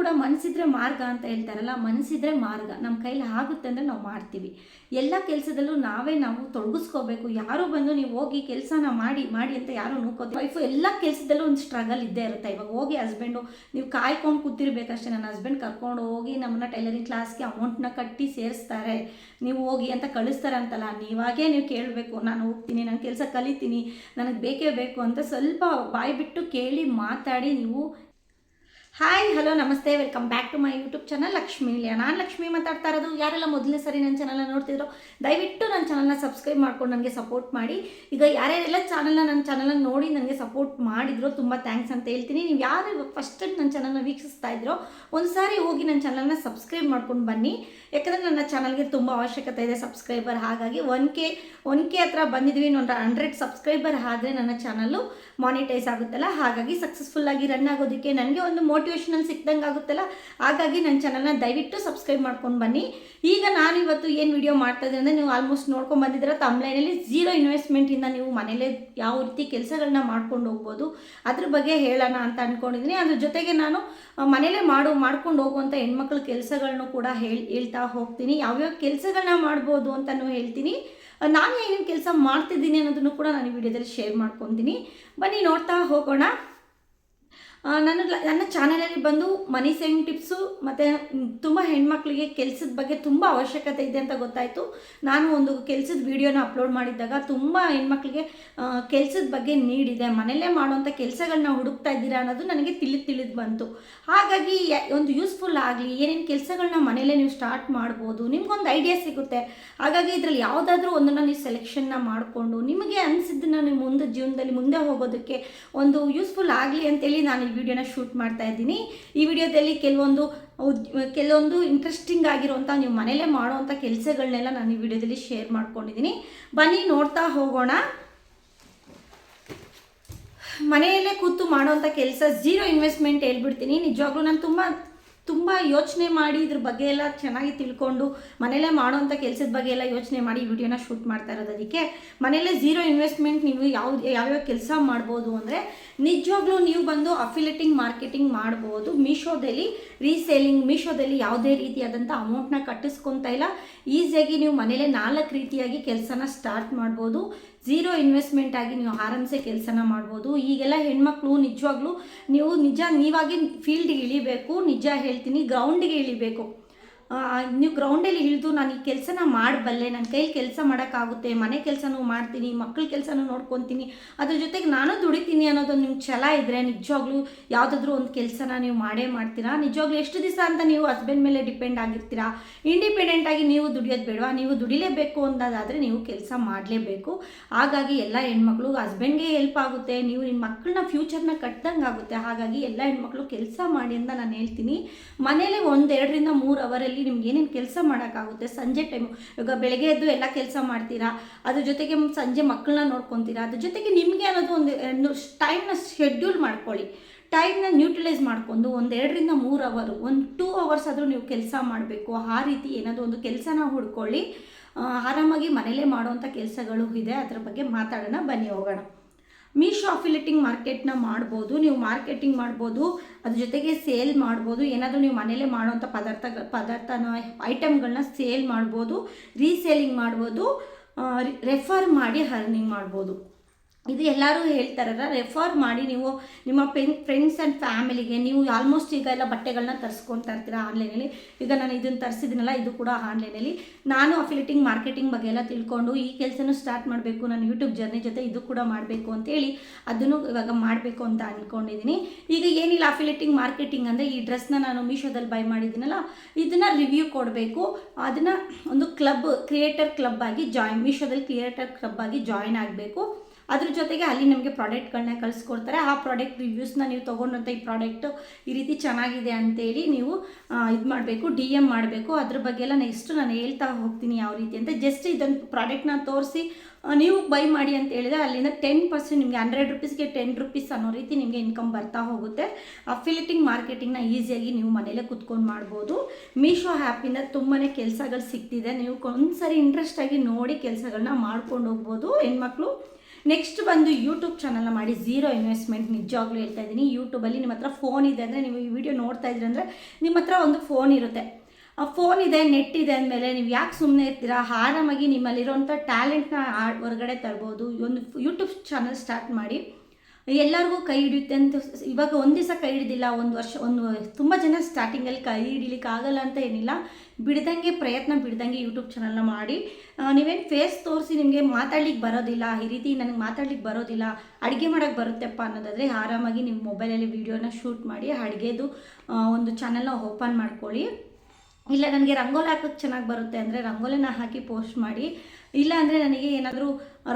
ಕೂಡ ಮನಸ್ಸಿದ್ರೆ ಮಾರ್ಗ ಅಂತ ಹೇಳ್ತಾರಲ್ಲ ಮನಸ್ಸಿದ್ರೆ ಮಾರ್ಗ. ನಮ್ಮ ಕೈಲಿ ಆಗುತ್ತೆ ಅಂದರೆ ನಾವು ಮಾಡ್ತೀವಿ. ಎಲ್ಲ ಕೆಲಸದಲ್ಲೂ ನಾವೇ ನಾವು ತೊಡಗಿಸ್ಕೋಬೇಕು. ಯಾರು ಬಂದು ನೀವು ಹೋಗಿ ಕೆಲಸನ ಮಾಡಿ ಮಾಡಿ ಅಂತ ಯಾರು ನೂಕೋದು ವೈಫು ಎಲ್ಲ ಕೆಲಸದಲ್ಲೂ ಒಂದು ಸ್ಟ್ರಗಲ್ ಇದ್ದೇ ಇರುತ್ತೆ. ಇವಾಗ ಹೋಗಿ ಹಸ್ಬೆಂಡು ನೀವು ಕಾಯ್ಕೊಂಡು ಕೂತಿರ್ಬೇಕಷ್ಟೇ ನನ್ನ ಹಸ್ಬೆಂಡ್ ಕರ್ಕೊಂಡು ಹೋಗಿ ನಮ್ಮನ್ನ ಟೈಲರಿಂಗ್ ಕ್ಲಾಸ್ಗೆ ಅಮೌಂಟ್ನ ಕಟ್ಟಿ ಸೇರಿಸ್ತಾರೆ. ನೀವು ಹೋಗಿ ಅಂತ ಕಳಿಸ್ತಾರೆ ಅಂತಲ್ಲ. ನೀವಾಗೇ ನೀವು ಕೇಳಬೇಕು, ನಾನು ಹೋಗ್ತೀನಿ, ನಾನು ಕೆಲಸ ಕಲಿತೀನಿ, ನನಗೆ ಬೇಕೇ ಬೇಕು ಅಂತ ಸ್ವಲ್ಪ ಬಾಯಿ ಬಿಟ್ಟು ಕೇಳಿ ಮಾತಾಡಿ ನೀವು ಹಾಯ್ ಹಲೋ ನಮಸ್ತೆ. Welcome back to my YouTube channel Lakshmi ಇಲ್ಲಿಯ ನಾನು ಲಕ್ಷ್ಮಿ ಮಾತಾಡ್ತಾ ಇರೋದು. ಯಾರೆಲ್ಲ ಮೊದಲನೇ ಸರಿ ನನ್ನ ಚಾನಲ್ನ ನೋಡ್ತಿದ್ರು, ದಯವಿಟ್ಟು ನನ್ನ ಚಾನಲ್ನ ಸಬ್ಸ್ಕ್ರೈಬ್ ಮಾಡ್ಕೊಂಡು ನನಗೆ ಸಪೋರ್ಟ್ ಮಾಡಿ. ಈಗ ಯಾರ್ಯಾರೆಲ್ಲ ಚಾನಲ್ನ ನನ್ನ ಚಾನಲ್ನ ನೋಡಿ ನನಗೆ ಸಪೋರ್ಟ್ ಮಾಡಿದ್ರು, ತುಂಬ ಥ್ಯಾಂಕ್ಸ್ ಅಂತ ಹೇಳ್ತೀನಿ. ನೀವು ಯಾರು ಫಸ್ಟ್ ನನ್ನ ಚಾನಲ್ನ ವೀಕ್ಷಿಸ್ತಾ ಇದ್ರೋ ಒಂದು ಸಾರಿ ಹೋಗಿ ನನ್ನ ಚಾನಲ್ನ ಸಬ್ಸ್ಕ್ರೈಬ್ ಮಾಡ್ಕೊಂಡು ಬನ್ನಿ. ಯಾಕಂದರೆ ನನ್ನ ಚಾನಲ್ಗೆ ತುಂಬ ಅವಶ್ಯಕತೆ ಇದೆ ಸಬ್ಸ್ಕ್ರೈಬರ್ ಹಾಗಾಗಿ ಒನ್ ಕೆ ಒನ್ ಕೆ ಹತ್ರ ಬಂದಿದ್ವಿ. ಒಂದು ಹಂಡ್ರೆಡ್ ಸಬ್ಸ್ಕ್ರೈಬರ್ ಆದರೆ ನನ್ನ ಚಾನಲ್ಲು ಮಾನಿಟೈಸ್ ಆಗುತ್ತಲ್ಲ. ಹಾಗಾಗಿ ಸಕ್ಸಸ್ಫುಲ್ಲಾಗಿ ರನ್ ಆಗೋದಕ್ಕೆ ನನಗೆ ಒಂದು ಮೋಟಿವೇಶನಲ್ ಸಿಕ್ದಂಗೆ ಆಗುತ್ತಲ್ಲ, ಹಾಗಾಗಿ ನನ್ನ ಚಾನಲ್ನ ದಯವಿಟ್ಟು ಸಬ್ಸ್ಕ್ರೈಬ್ ಮಾಡ್ಕೊಂಡು ಬನ್ನಿ. ಈಗ ನಾನು ಇವತ್ತು ಏನು ವಿಡಿಯೋ ಮಾಡ್ತಾ ಇದ್ದೀನಿ ಅಂದರೆ ನೀವು ಆಲ್ಮೋಸ್ಟ್ ನೋಡ್ಕೊಂಡು ಬಂದಿದ್ದೀರ ತಮ್ಲೈನಲ್ಲಿ ಝೀರೋ ಇನ್ವೆಸ್ಟ್ಮೆಂಟಿಂದ ನೀವು ಮನೇಲೇ ಯಾವ ರೀತಿ ಕೆಲಸಗಳನ್ನ ಮಾಡ್ಕೊಂಡು ಹೋಗ್ಬೋದು, ಅದ್ರ ಬಗ್ಗೆ ಹೇಳೋಣ ಅಂತ ಅಂದ್ಕೊಂಡಿದ್ದೀನಿ ಅದ್ರ ಜೊತೆಗೆ ನಾನು ಮನೇಲೆ ಮಾಡು, ಮಾಡ್ಕೊಂಡು ಹೋಗುವಂಥ ಹೆಣ್ಮಕ್ಳ ಕೆಲಸಗಳನ್ನು ಕೂಡ ಹೇಳಿ, ಹೇಳ್ತಾ ಹೋಗ್ತೀನಿ. ಯಾವ್ಯಾವ ಕೆಲಸಗಳನ್ನ ಮಾಡ್ಬೋದು ಅಂತಲೂ ಹೇಳ್ತೀನಿ. ನಾನು ಏನೇನು ಕೆಲಸ ಮಾಡ್ತಿದ್ದೀನಿ ಅನ್ನೋದನ್ನು ಕೂಡ ನಾನು ವಿಡಿಯೋದಲ್ಲಿ ಶೇರ್ ಮಾಡ್ಕೊತೀನಿ. ಬನ್ನಿ ನೋಡ್ತಾ ಹೋಗೋಣ. ನನ್ನ ನನ್ನ ಚಾನಲಲ್ಲಿ ಬಂದು ಮನಿ ಸೇವಿಂಗ್ ಟಿಪ್ಸು ಮತ್ತು ತುಂಬ ಹೆಣ್ಮಕ್ಳಿಗೆ ಕೆಲಸದ ಬಗ್ಗೆ ತುಂಬ ಅವಶ್ಯಕತೆ ಇದೆ ಅಂತ ಗೊತ್ತಾಯಿತು. ನಾನು ಒಂದು ಕೆಲಸದ ವಿಡಿಯೋನ ಅಪ್ಲೋಡ್ ಮಾಡಿದ್ದಾಗ ತುಂಬ ಹೆಣ್ಮಕ್ಳಿಗೆ ಕೆಲಸದ ಬಗ್ಗೆ ನೀಡಿದೆ. ಮನೆಯಲ್ಲೇ ಮಾಡುವಂಥ ಕೆಲಸಗಳನ್ನ ಹುಡುಕ್ತಾ ಇದ್ದೀರಾ ಅನ್ನೋದು ನನಗೆ ತಿಳಿದು ತಿಳಿದು ಬಂತು. ಹಾಗಾಗಿ ಒಂದು ಯೂಸ್ಫುಲ್ ಆಗಲಿ, ಏನೇನು ಕೆಲಸಗಳನ್ನ ಮನೆಯಲ್ಲೇ ನೀವು ಸ್ಟಾರ್ಟ್ ಮಾಡ್ಬೋದು, ನಿಮ್ಗೊಂದು ಐಡಿಯಾ ಸಿಗುತ್ತೆ. ಹಾಗಾಗಿ ಇದರಲ್ಲಿ ಯಾವುದಾದ್ರೂ ಒಂದನ್ನು ನೀವು ಸೆಲೆಕ್ಷನ್ನ ಮಾಡಿಕೊಂಡು ನಿಮಗೆ ಅನಿಸಿದ್ದನ್ನ ನೀವು ಮುಂದೆ ಜೀವನದಲ್ಲಿ ಮುಂದೆ ಹೋಗೋದಕ್ಕೆ ಒಂದು ಯೂಸ್ಫುಲ್ ಆಗಲಿ ಅಂತೇಳಿ ನಾನು ಈ ವಿಡಿಯೋನ ಶೂಟ್ ಮಾಡ್ತಾ ಇದ್ದೀನಿ. ಈ ವಿಡಿಯೋದಲ್ಲಿ ಕೆಲವೊಂದು ಕೆಲವೊಂದು ಇಂಟ್ರೆಸ್ಟಿಂಗ್ ಆಗಿರುವಂಥ ನೀವು ಮನೇಲೇ ಮಾಡುವಂಥ ಕೆಲಸಗಳನ್ನೆಲ್ಲ ನಾನು ಈ ವಿಡಿಯೋದಲ್ಲಿ ಶೇರ್ ಮಾಡ್ಕೊಂಡಿದ್ದೀನಿ. ಬನ್ನಿ ನೋಡ್ತಾ ಹೋಗೋಣ. ಮನೆಯಲ್ಲೇ ಕೂತು ಮಾಡೋವಂಥ ಕೆಲಸ ಝೀರೋ ಇನ್ವೆಸ್ಟ್ಮೆಂಟ್ ಹೇಳ್ಬಿಡ್ತೀನಿ. ನಿಜವಾಗ್ಲೂ ನಾನು ತುಂಬ ತುಂಬ ಯೋಚನೆ ಮಾಡಿ ಇದ್ರ ಬಗ್ಗೆ ಎಲ್ಲ ಚೆನ್ನಾಗಿ ತಿಳ್ಕೊಂಡು ಮನೇಲೇ ಮಾಡೋವಂಥ ಕೆಲಸದ ಬಗ್ಗೆ ಎಲ್ಲ ಯೋಚನೆ ಮಾಡಿ ವಿಡಿಯೋನ ಶೂಟ್ ಮಾಡ್ತಾ ಇರೋದು ಅದಕ್ಕೆ. ಮನೇಲೇ ಝೀರೋ ಇನ್ವೆಸ್ಟ್ಮೆಂಟ್ ನೀವು ಯಾವ ಯಾವ್ಯಾವ ಕೆಲಸ ಮಾಡ್ಬೋದು ಅಂದರೆ ನಿಜವಾಗ್ಲೂ ನೀವು ಬಂದು ಅಫಿಲೇಟಿಂಗ್ ಮಾರ್ಕೆಟಿಂಗ್ ಮಾಡ್ಬೋದು. ಮೀಶೋದಲ್ಲಿ ರೀಸೇಲಿಂಗ್ ಮೀಶೋದಲ್ಲಿ ಯಾವುದೇ ರೀತಿಯಾದಂಥ ಅಮೌಂಟ್ನ ಕಟ್ಟಿಸ್ಕೊತಾ ಇಲ್ಲ. ಈಸಿಯಾಗಿ ನೀವು ಮನೇಲೆ ನಾಲ್ಕು ರೀತಿಯಾಗಿ ಕೆಲಸನ ಸ್ಟಾರ್ಟ್ ಮಾಡ್ಬೋದು. ಝೀರೋ ಇನ್ವೆಸ್ಟ್ಮೆಂಟ್ ಆಗಿ ನೀವು ಆರಾಮ್ಸೆ ಕೆಲಸನ ಮಾಡ್ಬೋದು. ಈಗೆಲ್ಲ ಹೆಣ್ಮಕ್ಳು ನಿಜವಾಗ್ಲೂ ನೀವು ನಿಜ ನೀವಾಗಿ ಫೀಲ್ಡ್ಗೆ ಇಳಿಬೇಕು, ನಿಜ ಹೇಳ್ತೀನಿ ಗ್ರೌಂಡಿಗೆ ಇಳಿಬೇಕು. ನೀವು ಗ್ರೌಂಡಲ್ಲಿ ಇಳಿದು ನಾನು ಈ ಕೆಲಸನ ಮಾಡಬಲ್ಲೆ ನನ್ನ ಕೈಲಿ ಕೆಲಸ ಮಾಡೋಕ್ಕಾಗುತ್ತೆ. ಮನೆ ಕೆಲಸನೂ ಮಾಡ್ತೀನಿ ಮಕ್ಕಳ ಕೆಲಸನೂ ನೋಡ್ಕೊತೀನಿ. ಅದ್ರ ಜೊತೆಗೆ ನಾನು ದುಡಿತೀನಿ ಅನ್ನೋದೊಂದು ನಿಮ್ಗೆ ಛಲ ಇದ್ದರೆ ನಿಜವಾಗ್ಲೂ ಯಾವುದಾದ್ರೂ ಒಂದು ಕೆಲಸನ ನೀವು ಮಾಡೇ ಮಾಡ್ತೀರಾ? ನಿಜವಾಗ್ಲೂ ಎಷ್ಟು ದಿವಸ ಅಂತ ನೀವು ಹಸ್ಬೆಂಡ್ ಮೇಲೆ ಡಿಪೆಂಡ್ ಆಗಿರ್ತೀರಾ? ಇಂಡಿಪೆಂಡೆಂಟಾಗಿ ನೀವು ದುಡಿಯೋದು ಬೇಡವಾ? ನೀವು ದುಡಿಲೇಬೇಕು ಅನ್ನೋದಾದರೆ ನೀವು ಕೆಲಸ ಮಾಡಲೇಬೇಕು. ಹಾಗಾಗಿ ಎಲ್ಲ ಹೆಣ್ಮಕ್ಳು ಹಸ್ಬೆಂಡ್ಗೆ ಹೆಲ್ಪ್ ಆಗುತ್ತೆ. ನೀವು ನಿಮ್ಮ ಮಕ್ಕಳನ್ನ ಫ್ಯೂಚರ್ನ ಕಟ್ದಂಗೆ ಆಗುತ್ತೆ. ಹಾಗಾಗಿ ಎಲ್ಲ ಹೆಣ್ಮಕ್ಳು ಕೆಲಸ ಮಾಡಿ ಅಂತ ನಾನು ಹೇಳ್ತೀನಿ. ಮನೇಲಿ ಒಂದೆರಡರಿಂದ ಮೂರು ಅವರಲ್ಲಿ ನಿಮ್ಗೆ ಏನೇನು ಕೆಲಸ ಮಾಡೋಕ್ಕಾಗುತ್ತೆ? ಸಂಜೆ ಟೈಮು ಇವಾಗ ಬೆಳಗ್ಗೆ ಎದ್ದು ಎಲ್ಲ ಕೆಲಸ ಮಾಡ್ತೀರಾ? ಅದ್ರ ಜೊತೆಗೆ ಸಂಜೆ ಮಕ್ಕಳನ್ನ ನೋಡ್ಕೊತೀರಾ? ಅದ್ರ ಜೊತೆಗೆ ನಿಮಗೆ ಅನ್ನೋದು ಒಂದು ಟೈಮ್ನ ಶೆಡ್ಯೂಲ್ ಮಾಡ್ಕೊಳ್ಳಿ. ಟೈಮ್ನ ನ್ಯೂಟಿಲೈಸ್ ಮಾಡ್ಕೊಂಡು ಒಂದು ಎರಡರಿಂದ ಮೂರು ಅವರು ಒಂದು ಟೂ ಅವರ್ಸ್ ಆದರೂ ನೀವು ಕೆಲಸ ಮಾಡಬೇಕು. ಆ ರೀತಿ ಏನಾದರೂ ಒಂದು ಕೆಲಸನ ಹುಡ್ಕೊಳ್ಳಿ. ಆರಾಮಾಗಿ ಮನೇಲೇ ಮಾಡುವಂಥ ಕೆಲಸಗಳು ಇದೆ. ಅದರ ಬಗ್ಗೆ ಮಾತಾಡೋಣ. ಬನ್ನಿ ಹೋಗೋಣ. ಮೀಶೋ ಅಫಿಲೇಟಿಂಗ್ ಮಾರ್ಕೆಟ್ನ ಮಾಡ್ಬೋದು, ನೀವು ಮಾರ್ಕೆಟಿಂಗ್ ಮಾಡ್ಬೋದು, ಅದ್ರ ಜೊತೆಗೆ ಸೇಲ್ ಮಾಡ್ಬೋದು, ಏನಾದರೂ ನೀವು ಮನೆಯಲ್ಲೇ ಮಾಡುವಂಥ ಪದಾರ್ಥ ಪದಾರ್ಥನ ಐಟಮ್ಗಳನ್ನ ಸೇಲ್ ಮಾಡ್ಬೋದು ರೀಸೇಲಿಂಗ್ ಮಾಡ್ಬೋದು ರೆಫರ್ ಮಾಡಿ ಅರ್ನಿಂಗ್ ಮಾಡ್ಬೋದು. ಇದು ಎಲ್ಲರೂ ಹೇಳ್ತಾರಲ್ಲ ರೆಫರ್ ಮಾಡಿ ನೀವು ನಿಮ್ಮ ಪೆನ್ ಫ್ರೆಂಡ್ಸ್ ಆ್ಯಂಡ್ ಫ್ಯಾಮಿಲಿಗೆ ನೀವು ಆಲ್ಮೋಸ್ಟ್ ಈಗ ಎಲ್ಲ ಬಟ್ಟೆಗಳನ್ನ ತರಿಸ್ಕೊತಾ ಇರ್ತೀರಾ ಆನ್ಲೈನಲ್ಲಿ ಈಗ ನಾನು ಇದನ್ನು ತರಿಸಿದ್ದೀನಲ್ಲ, ಇದು ಕೂಡ ಆನ್ಲೈನಲ್ಲಿ ನಾನು ಅಫಿಲೇಟಿಂಗ್ ಮಾರ್ಕೆಟಿಂಗ್ ಬಗ್ಗೆ ಎಲ್ಲ ತಿಳ್ಕೊಂಡು ಈ ಕೆಲಸನೂ ಸ್ಟಾರ್ಟ್ ಮಾಡಬೇಕು ನಾನು ಯೂಟ್ಯೂಬ್ ಜರ್ನಿ ಜೊತೆ ಇದು ಕೂಡ ಮಾಡಬೇಕು ಅಂತೇಳಿ ಅದನ್ನು ಇವಾಗ ಮಾಡಬೇಕು ಅಂತ ಅಂದ್ಕೊಂಡಿದ್ದೀನಿ ಈಗ ಏನಿಲ್ಲ ಅಫಿಲೇಟಿಂಗ್ ಮಾರ್ಕೆಟಿಂಗ್ ಅಂದರೆ ಈ ಡ್ರೆಸ್ನ ನಾನು ಮೀಶೋದಲ್ಲಿ ಬೈ ಮಾಡಿದ್ದೀನಲ್ಲ, ಇದನ್ನು ರಿವ್ಯೂ ಕೊಡಬೇಕು. ಅದನ್ನು ಒಂದು ಕ್ಲಬ್ ಕ್ರಿಯೇಟರ್ ಕ್ಲಬ್ ಆಗಿ ಜಾಯಿನ್ ಮೀಶೋದಲ್ಲಿ ಕ್ರಿಯೇಟರ್ ಕ್ಲಬ್ ಆಗಿ ಜಾಯಿನ್ ಆಗಬೇಕು. ಅದ್ರ ಜೊತೆಗೆ ಅಲ್ಲಿ ನಿಮಗೆ ಪ್ರಾಡಕ್ಟ್ಗಳನ್ನ ಕಳಿಸ್ಕೊಡ್ತಾರೆ. ಆ ಪ್ರಾಡಕ್ಟ್ ರಿವ್ಯೂಸ್ನ ನೀವು ತೊಗೊಂಡಂಥ ಈ ಪ್ರಾಡಕ್ಟು ಈ ರೀತಿ ಚೆನ್ನಾಗಿದೆ ಅಂತೇಳಿ ನೀವು ಇದು ಮಾಡಬೇಕು ಡಿ ಎಂ ಮಾಡಬೇಕು. ಅದ್ರ ಬಗ್ಗೆ ಎಲ್ಲ ನೆಕ್ಸ್ಟ್ ನಾನು ಹೇಳ್ತಾ ಹೋಗ್ತೀನಿ ಯಾವ ರೀತಿ ಅಂತ. ಜಸ್ಟ್ ಇದೊಂದು ಪ್ರಾಡಕ್ಟ್ನ ತೋರಿಸಿ ನೀವು ಬೈ ಮಾಡಿ ಅಂತ ಹೇಳಿದ್ರೆ ಅಲ್ಲಿಂದ ಟೆನ್ ಪರ್ಸೆಂಟ್ ನಿಮಗೆ ಹಂಡ್ರೆಡ್ ರುಪೀಸ್ಗೆ ಟೆನ್ ರುಪೀಸ್ ಅನ್ನೋ ರೀತಿ ನಿಮಗೆ ಇನ್ಕಮ್ ಬರ್ತಾ ಹೋಗುತ್ತೆ. ಅಫಿಲೇಟಿಂಗ್ ಮಾರ್ಕೆಟಿಂಗ್ನ ಈಸಿಯಾಗಿ ನೀವು ಮನೇಲೇ ಕುತ್ಕೊಂಡು ಮಾಡ್ಬೋದು. ಮೀಶೋ ಆ್ಯಪಿಂದ ತುಂಬಾ ಕೆಲಸಗಳು ಸಿಗ್ತಿದೆ. ನೀವು ಒಂದ್ಸರಿ ಇಂಟ್ರೆಸ್ಟ್ ಆಗಿ ನೋಡಿ ಕೆಲಸಗಳನ್ನ ಮಾಡ್ಕೊಂಡು ಹೋಗ್ಬೋದು. ಹೆಣ್ಮಕ್ಳು ನೆಕ್ಸ್ಟ್ ಬಂದು ಯೂಟ್ಯೂಬ್ ಚಾನಲ್ನ ಮಾಡಿ ಝೀರೋ ಇನ್ವೆಸ್ಟ್ಮೆಂಟ್ ನಿಜವಾಗ್ಲೂ ಹೇಳ್ತಾ ಇದ್ದೀನಿ. ಯೂಟ್ಯೂಬಲ್ಲಿ ನಿಮ್ಮ ಹತ್ರ ಫೋನ್ ಇದೆ ಅಂದರೆ ನೀವು ಈ ವಿಡಿಯೋ ನೋಡ್ತಾ ಇದ್ದೀರಿ ಅಂದರೆ ನಿಮ್ಮ ಹತ್ರ ಒಂದು ಫೋನ್ ಇರುತ್ತೆ. ಆ ಫೋನ್ ಇದೆ ನೆಟ್ ಇದೆ ಅಂದಮೇಲೆ ನೀವು ಯಾಕೆ ಸುಮ್ಮನೆ ಇರ್ತೀರಾ? ಆರಾಮಾಗಿ ನಿಮ್ಮಲ್ಲಿರೋಂಥ ಟ್ಯಾಲೆಂಟ್ನ ಹೊರಗಡೆ ತರ್ಬೋದು. ಒಂದು ಯೂಟ್ಯೂಬ್ ಚಾನಲ್ ಸ್ಟಾರ್ಟ್ ಮಾಡಿ. ಎಲ್ಲರಿಗೂ ಕೈ ಹಿಡಿಯುತ್ತೆ ಅಂತ ಇವಾಗ ಒಂದು ದಿವಸ ಕೈ ಹಿಡಿದಿಲ್ಲ, ಒಂದು ವರ್ಷ, ಒಂದು, ತುಂಬ ಜನ ಸ್ಟಾರ್ಟಿಂಗಲ್ಲಿ ಕೈ ಹಿಡಿಲಿಕ್ಕೆ ಆಗಲ್ಲ ಅಂತ ಏನಿಲ್ಲ. ಬಿಡ್ದಂಗೆ ಪ್ರಯತ್ನ, ಬಿಡ್ದಂಗೆ ಯೂಟ್ಯೂಬ್ ಚಾನಲ್ನ ಮಾಡಿ. ನೀವೇನು ಫೇಸ್ ತೋರಿಸಿ ನಿಮಗೆ ಮಾತಾಡ್ಲಿಕ್ಕೆ ಬರೋದಿಲ್ಲ, ಈ ರೀತಿ ನನಗೆ ಮಾತಾಡ್ಲಿಕ್ಕೆ ಬರೋದಿಲ್ಲ, ಅಡುಗೆ ಮಾಡೋಕ್ಕೆ ಬರುತ್ತೆಪ್ಪ ಅನ್ನೋದಾದರೆ ಆರಾಮಾಗಿ ನಿಮ್ಮ ಮೊಬೈಲಲ್ಲಿ ವೀಡಿಯೋನ ಶೂಟ್ ಮಾಡಿ, ಅಡುಗೆದು ಒಂದು ಚಾನಲ್ನ ಓಪನ್ ಮಾಡ್ಕೊಳ್ಳಿ. ಇಲ್ಲ, ನನಗೆ ರಂಗೋಲಿ ಹಾಕೋಕ್ಕೆ ಚೆನ್ನಾಗಿ ಬರುತ್ತೆ ಅಂದರೆ ರಂಗೋಲಿನ ಹಾಕಿ ಪೋಸ್ಟ್ ಮಾಡಿ ಇಲ್ಲ ಅಂದರೆ ನನಗೆ ಏನಾದರೂ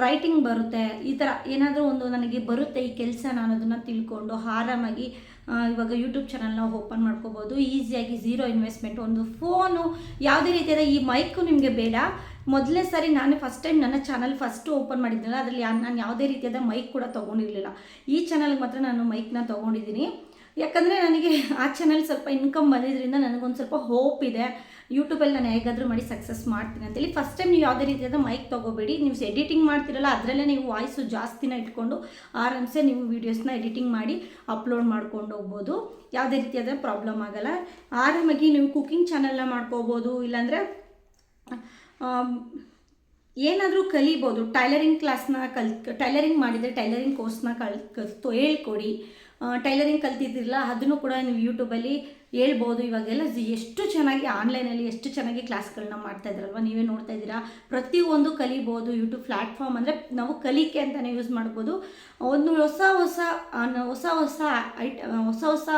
ರೈಟಿಂಗ್ ಬರುತ್ತೆ, ಈ ಥರ ಏನಾದರೂ ಒಂದು ನನಗೆ ಬರುತ್ತೆ ಈ ಕೆಲಸ ನಾನು ಅದನ್ನು ತಿಳ್ಕೊಂಡು ಆರಾಮಾಗಿ ಇವಾಗ ಯೂಟ್ಯೂಬ್ ಚಾನಲ್ನ ಓಪನ್ ಮಾಡ್ಕೋಬೋದು. ಈಸಿಯಾಗಿ ಝೀರೋ ಇನ್ವೆಸ್ಟ್ಮೆಂಟ್ ಒಂದು ಫೋನು ಯಾವುದೇ ರೀತಿಯಾದ ಈ ಮೈಕು ನಿಮಗೆ ಬೇಡ. ಮೊದಲನೇ ಸಾರಿ ನಾನು ಫಸ್ಟ್ ಟೈಮ್ ನನ್ನ ಚಾನಲ್ ಫಸ್ಟು ಓಪನ್ ಮಾಡಿದ್ನಲ್ಲ, ಅದರಲ್ಲಿ ನಾನು ಯಾವುದೇ ರೀತಿಯಾದ ಮೈಕ್ ಕೂಡ ತೊಗೊಂಡಿರಲಿಲ್ಲ. ಈ ಚಾನಲ್ಗೆ ಮಾತ್ರ ನಾನು ಮೈಕ್ನ ತೊಗೊಂಡಿದ್ದೀನಿ. ಯಾಕಂದರೆ ನನಗೆ ಆ ಚಾನಲ್ ಸ್ವಲ್ಪ ಇನ್ಕಮ್ ಬಂದಿದ್ದರಿಂದ ನನಗೊಂದು ಸ್ವಲ್ಪ ಹೋಪ್ ಇದೆ. ಯೂಟ್ಯೂಬಲ್ಲಿ ನಾನು ಹೇಗಾದರೂ ಮಾಡಿ ಸಕ್ಸಸ್ ಮಾಡ್ತೀನಿ ಅಂತೇಳಿ. ಫಸ್ಟ್ ಟೈಮ್ ನೀವು ಯಾವುದೇ ರೀತಿಯಾದ ಮೈಕ್ ತೊಗೋಬೇಡಿ. ನೀವು ಎಡಿಟಿಂಗ್ ಮಾಡ್ತಿರಲ್ಲ, ಅದರಲ್ಲೇ ನೀವು ವಾಯ್ಸು ಜಾಸ್ತಿನ ಇಟ್ಕೊಂಡು ಆರಾಮ್ಸೆ ನೀವು ವೀಡಿಯೋಸ್ನ ಎಡಿಟಿಂಗ್ ಮಾಡಿ ಅಪ್ಲೋಡ್ ಮಾಡ್ಕೊಂಡು ಹೋಗ್ಬೋದು. ಯಾವುದೇ ರೀತಿಯಾದ ಪ್ರಾಬ್ಲಮ್ ಆಗಲ್ಲ. ಆರಾಮಾಗಿ ನೀವು ಕುಕಿಂಗ್ ಚಾನಲ್ನ ಮಾಡ್ಕೋಬೋದು. ಇಲ್ಲಾಂದರೆ ಏನಾದರೂ ಕಲಿಬೋದು. ಟೈಲರಿಂಗ್ ಕ್ಲಾಸ್ನ ಕಲ್ ಟೈಲರಿಂಗ್ ಮಾಡಿದರೆ ಟೈಲರಿಂಗ್ ಕೋರ್ಸ್ನ ಕಲ್, ಕಲ್ತು ಹೇಳ್ಕೊಡಿ. ಟೈಲರಿಂಗ್ ಕಲ್ತಿದ್ದಿರಲ್ಲ, ಅದನ್ನು ಕೂಡ ನೀವು ಯೂಟ್ಯೂಬಲ್ಲಿ ಹೇಳ್ಬೋದು, ಇವಾಗೆಲ್ಲ ಎಷ್ಟು ಚೆನ್ನಾಗಿ ಆನ್ಲೈನಲ್ಲಿ ಎಷ್ಟು ಚೆನ್ನಾಗಿ ಕ್ಲಾಸ್ಗಳನ್ನ ಮಾಡ್ತಾ ಇದ್ರಲ್ವ? ನೀವೇ ನೋಡ್ತಾ ಇದ್ದೀರಾ? ಪ್ರತಿಯೊಂದು ಕಲಿಬೋದು, ಯೂಟ್ಯೂಬ್ ಪ್ಲ್ಯಾಟ್ಫಾರ್ಮ್ ಅಂದರೆ ನಾವು ಕಲಿಕೆ ಅಂತಲೇ ಯೂಸ್ ಮಾಡ್ಬೋದು. ಒಂದು ಹೊಸ ಹೊಸ ಹೊಸ ಹೊಸ ಐಟ, ಹೊಸ ಹೊಸ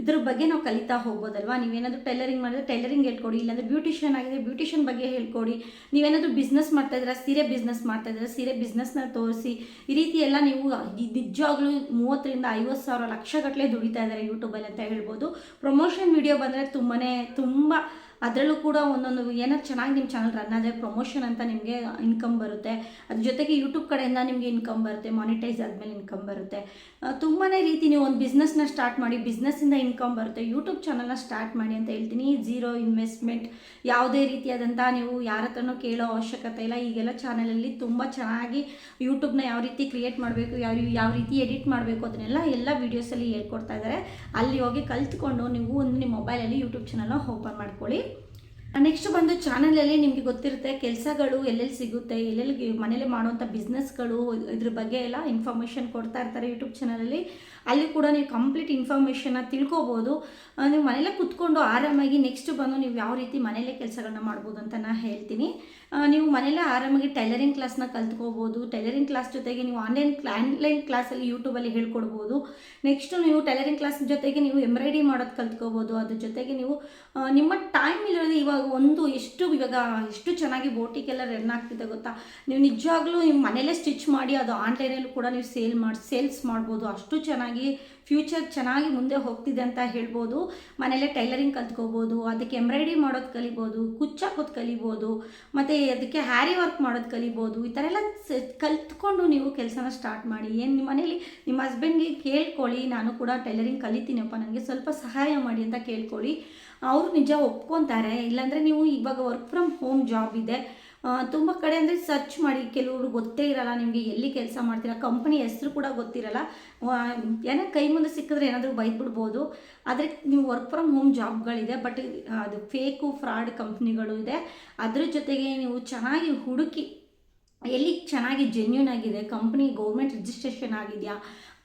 ಇದ್ರ ಬಗ್ಗೆ ನಾವು ಕಲಿತಾ ಹೋಗ್ಬೋದಲ್ವಾ? ನೀವೇನಾದರೂ ಟೈಲರಿಂಗ್ ಮಾಡಿದ್ರೆ ಟೈಲರಿಂಗ್ ಹೇಳ್ಕೊಡಿ, ಇಲ್ಲಾಂದರೆ ಬ್ಯೂಟಿಷಿಯನ್ ಆಗಿದೆ ಬ್ಯೂಟಿಷಿಯನ್ ಬಗ್ಗೆ ಹೇಳ್ಕೊಡಿ. ನೀವೇನಾದರೂ ಬಿಸ್ನೆಸ್ ಮಾಡ್ತಾ ಇದ್ದೀರಾ, ಸೀರೆ ಬಿಸ್ನೆಸ್ ಮಾಡ್ತಾ ಇದ್ದೀರಾ, ಸೀರೆ ಬಿಸ್ನೆಸ್ನ ತೋರಿಸಿ. ಈ ರೀತಿ ಎಲ್ಲ ನೀವು ನಿಜವಾಗ್ಲೂ ಮೂವತ್ತರಿಂದ ಐವತ್ತು ಸಾವಿರ ಲಕ್ಷಗಟ್ಟಲೆ ದುಡಿತಾ ಇದ್ದಾರೆ ಯೂಟ್ಯೂಬಲ್ಲಿ ಅಂತ ಹೇಳ್ಬೋದು. ಪ್ರಮೋಷನ್ ವಿಡಿಯೋ ಬಂದರೆ ತುಂಬಾ ತುಂಬ ಅದರಲ್ಲೂ ಕೂಡ ಒಂದೊಂದು ಏನಾದ್ರು ಚೆನ್ನಾಗಿ ನಿಮ್ಮ ಚಾನಲ್ ರನ್ ಆದರೆ ಪ್ರಮೋಷನ್ ಅಂತ ನಿಮಗೆ ಇನ್ಕಮ್ ಬರುತ್ತೆ. ಅದ್ರ ಜೊತೆಗೆ ಯೂಟ್ಯೂಬ್ ಕಡೆಯಿಂದ ನಿಮಗೆ ಇನ್ಕಮ್ ಬರುತ್ತೆ ಮಾನಿಟೈಸ್ ಆದಮೇಲೆ ಇನ್ಕಮ್ ಬರುತ್ತೆ. ತುಂಬಾ ರೀತಿ ನೀವು ಒಂದು ಬಿಸ್ನೆಸ್ನ ಸ್ಟಾರ್ಟ್ ಮಾಡಿ ಬಿಸ್ನೆಸ್ಸಿಂದ ಇನ್ಕಮ್ ಬರುತ್ತೆ. ಯೂಟ್ಯೂಬ್ ಚಾನಲ್ನ ಸ್ಟಾರ್ಟ್ ಮಾಡಿ ಅಂತ ಹೇಳ್ತೀನಿ. ಝೀರೋ ಇನ್ವೆಸ್ಟ್ಮೆಂಟ್ ಯಾವುದೇ ರೀತಿಯಾದಂಥ ನೀವು ಯಾರ ಹತ್ರನೂ ಕೇಳೋ ಅವಶ್ಯಕತೆ ಇಲ್ಲ. ಈಗೆಲ್ಲ ಚಾನಲಲ್ಲಿ ತುಂಬ ಚೆನ್ನಾಗಿ ಯೂಟ್ಯೂಬ್ನ ಯಾವ ರೀತಿ ಕ್ರಿಯೇಟ್ ಮಾಡಬೇಕು, ಯಾವ ಯಾವ ರೀತಿ ಎಡಿಟ್ ಮಾಡಬೇಕು ಅದನ್ನೆಲ್ಲ ಎಲ್ಲ ವೀಡಿಯೋಸಲ್ಲಿ ಹೇಳ್ಕೊಡ್ತಾ ಇದ್ದಾರೆ ಅಲ್ಲಿ ಹೋಗಿ ಕಲ್ತ್ಕೊಂಡು ನೀವು ಒಂದು ನಿಮ್ಮ ಮೊಬೈಲಲ್ಲಿ ಯೂಟ್ಯೂಬ್ ಚಾನಲ್ನ ಓಪನ್ ಮಾಡ್ಕೊಳ್ಳಿ. ನೆಕ್ಸ್ಟ್ ಬಂದು ಚಾನಲಲ್ಲಿ ನಿಮಗೆ ಗೊತ್ತಿರುತ್ತೆ ಕೆಲಸಗಳು ಎಲ್ಲೆಲ್ಲಿ ಸಿಗುತ್ತೆ, ಎಲ್ಲೆಲ್ಲಿ ಮನೇಲಿ ಮಾಡುವಂಥ ಬಿಸ್ನೆಸ್ಗಳು ಇದ್ರ ಬಗ್ಗೆ ಎಲ್ಲ ಇನ್ಫಾರ್ಮೇಷನ್ ಕೊಡ್ತಾ ಇರ್ತಾರೆ ಯೂಟ್ಯೂಬ್ ಚಾನಲಲ್ಲಿ ಅಲ್ಲಿ ಕೂಡ ನೀವು ಕಂಪ್ಲೀಟ್ ಇನ್ಫಾರ್ಮೇಷನ್ನ ತಿಳ್ಕೊಬೋದು. ನೀವು ಮನೆಯಲ್ಲೇ ಕುತ್ಕೊಂಡು ಆರಾಮಾಗಿ ನೆಕ್ಸ್ಟ್ ಬಂದು ನೀವು ಯಾವ ರೀತಿ ಮನೆಯಲ್ಲೇ ಕೆಲಸಗಳನ್ನ ಮಾಡ್ಬೋದು ಅಂತ ನಾನು ಹೇಳ್ತೀನಿ. ನೀವು ಮನೆಯಲ್ಲೇ ಆರಾಮಾಗಿ ಟೈಲರಿಂಗ್ ಕ್ಲಾಸ್ನ ಕಲ್ತ್ಕೋಬೋದು. ಟೈಲರಿಂಗ್ ಕ್ಲಾಸ್ ಜೊತೆಗೆ ನೀವು ಆನ್ಲೈನ್ ಆನ್ಲೈನ್ ಕ್ಲಾಸಲ್ಲಿ ಯೂಟ್ಯೂಬಲ್ಲಿ ಹೇಳ್ಕೊಡ್ಬೋದು. ನೆಕ್ಸ್ಟು ನೀವು ಟೈಲರಿಂಗ್ ಕ್ಲಾಸ್ ಜೊತೆಗೆ ನೀವು ಎಂಬ್ರಾಯ್ಡ್ರಿ ಮಾಡೋದು ಕಲ್ತ್ಕೋಬೋದು. ಅದ್ರ ಜೊತೆಗೆ ನೀವು ನಿಮ್ಮ ಟೈಮ್ ಇಲ್ಲದೆ ಇವಾಗ ಒಂದು ಎಷ್ಟು ಇವಾಗ ಎಷ್ಟು ಚೆನ್ನಾಗಿ ಬೋಟಿಗೆಲ್ಲ ರನ್ ಆಗ್ತಿದೆ ಗೊತ್ತಾ? ನೀವು ನಿಜವಾಗ್ಲೂ ನಿಮ್ಮ ಮನೇಲೇ ಸ್ಟಿಚ್ ಮಾಡಿ ಅದು ಆನ್ಲೈನಲ್ಲೂ ಕೂಡ ನೀವು ಸೇಲ್ ಮಾಡಿ ಸೇಲ್ಸ್ ಮಾಡ್ಬೋದು. ಅಷ್ಟು ಚೆನ್ನಾಗಿ ಫ್ಯೂಚರ್ ಚೆನ್ನಾಗಿ ಮುಂದೆ ಹೋಗ್ತಿದೆ ಅಂತ ಹೇಳ್ಬೋದು. ಮನೇಲೆ ಟೈಲರಿಂಗ್ ಕಲ್ತ್ಕೋಬೋದು, ಅದಕ್ಕೆ ಎಂಬ್ರಾಯ್ಡ್ರಿ ಮಾಡೋದು ಕಲಿಬೋದು ಕುಚ್ಚಾಕೋದು ಕಲಿಬೋದು, ಮತ್ತು ಅದಕ್ಕೆ ಹ್ಯಾರಿ ವರ್ಕ್ ಮಾಡೋದು ಕಲಿಬೋದು, ಈ ಥರ ಎಲ್ಲ ಕಲ್ತ್ಕೊಂಡು ನೀವು ಕೆಲಸನ ಸ್ಟಾರ್ಟ್ ಮಾಡಿ. ಏನು ನಿಮ್ಮ ಮನೇಲಿ ನಿಮ್ಮ ಹಸ್ಬೆಂಡ್ಗೆ ಕೇಳ್ಕೊಳ್ಳಿ, ನಾನು ಕೂಡ ಟೈಲರಿಂಗ್ ಕಲಿತೀನಪ್ಪ, ನನಗೆ ಸ್ವಲ್ಪ ಸಹಾಯ ಮಾಡಿ ಅಂತ ಕೇಳ್ಕೊಳ್ಳಿ. ಅವರು ನಿಜ ಒಪ್ಕೊತಾರೆ, ಇಲ್ಲಾಂದರೆ ನೀವು ಇವಾಗ ವರ್ಕ್ ಫ್ರಮ್ ಹೋಮ್ ಜಾಬ್ ಇದೆ. ತುಂಬ ಕಡೆ ಅಂದರೆ ಸರ್ಚ್ ಮಾಡಿ, ಕೆಲವರು ಗೊತ್ತೇ ಇರಲ್ಲ ನಿಮಗೆ ಎಲ್ಲಿ ಕೆಲಸ ಮಾಡ್ತೀರಾ ಕಂಪ್ನಿ ಹೆಸರು ಕೂಡ ಗೊತ್ತಿರಲ್ಲ. ಏನೇ ಕೈ ಮುಂದೆ ಸಿಕ್ಕಿದ್ರೆ ಏನಾದರೂ ಬೈದ್ಬಿಡ್ಬೋದು. ಆದರೆ ನೀವು ವರ್ಕ್ ಫ್ರಮ್ ಹೋಮ್ ಜಾಬ್ಗಳಿದೆ ಬಟ್ ಅದು ಫೇಕು ಫ್ರಾಡ್ ಕಂಪ್ನಿಗಳು ಇದೆ. ಅದ್ರ ಜೊತೆಗೆ ನೀವು ಚೆನ್ನಾಗಿ ಹುಡುಕಿ ಎಲ್ಲಿ ಚೆನ್ನಾಗಿ ಜೆನ್ಯೂನ್ ಆಗಿದೆ ಕಂಪ್ನಿ ಗೌರ್ಮೆಂಟ್ ರಿಜಿಸ್ಟ್ರೇಷನ್ ಆಗಿದೆಯಾ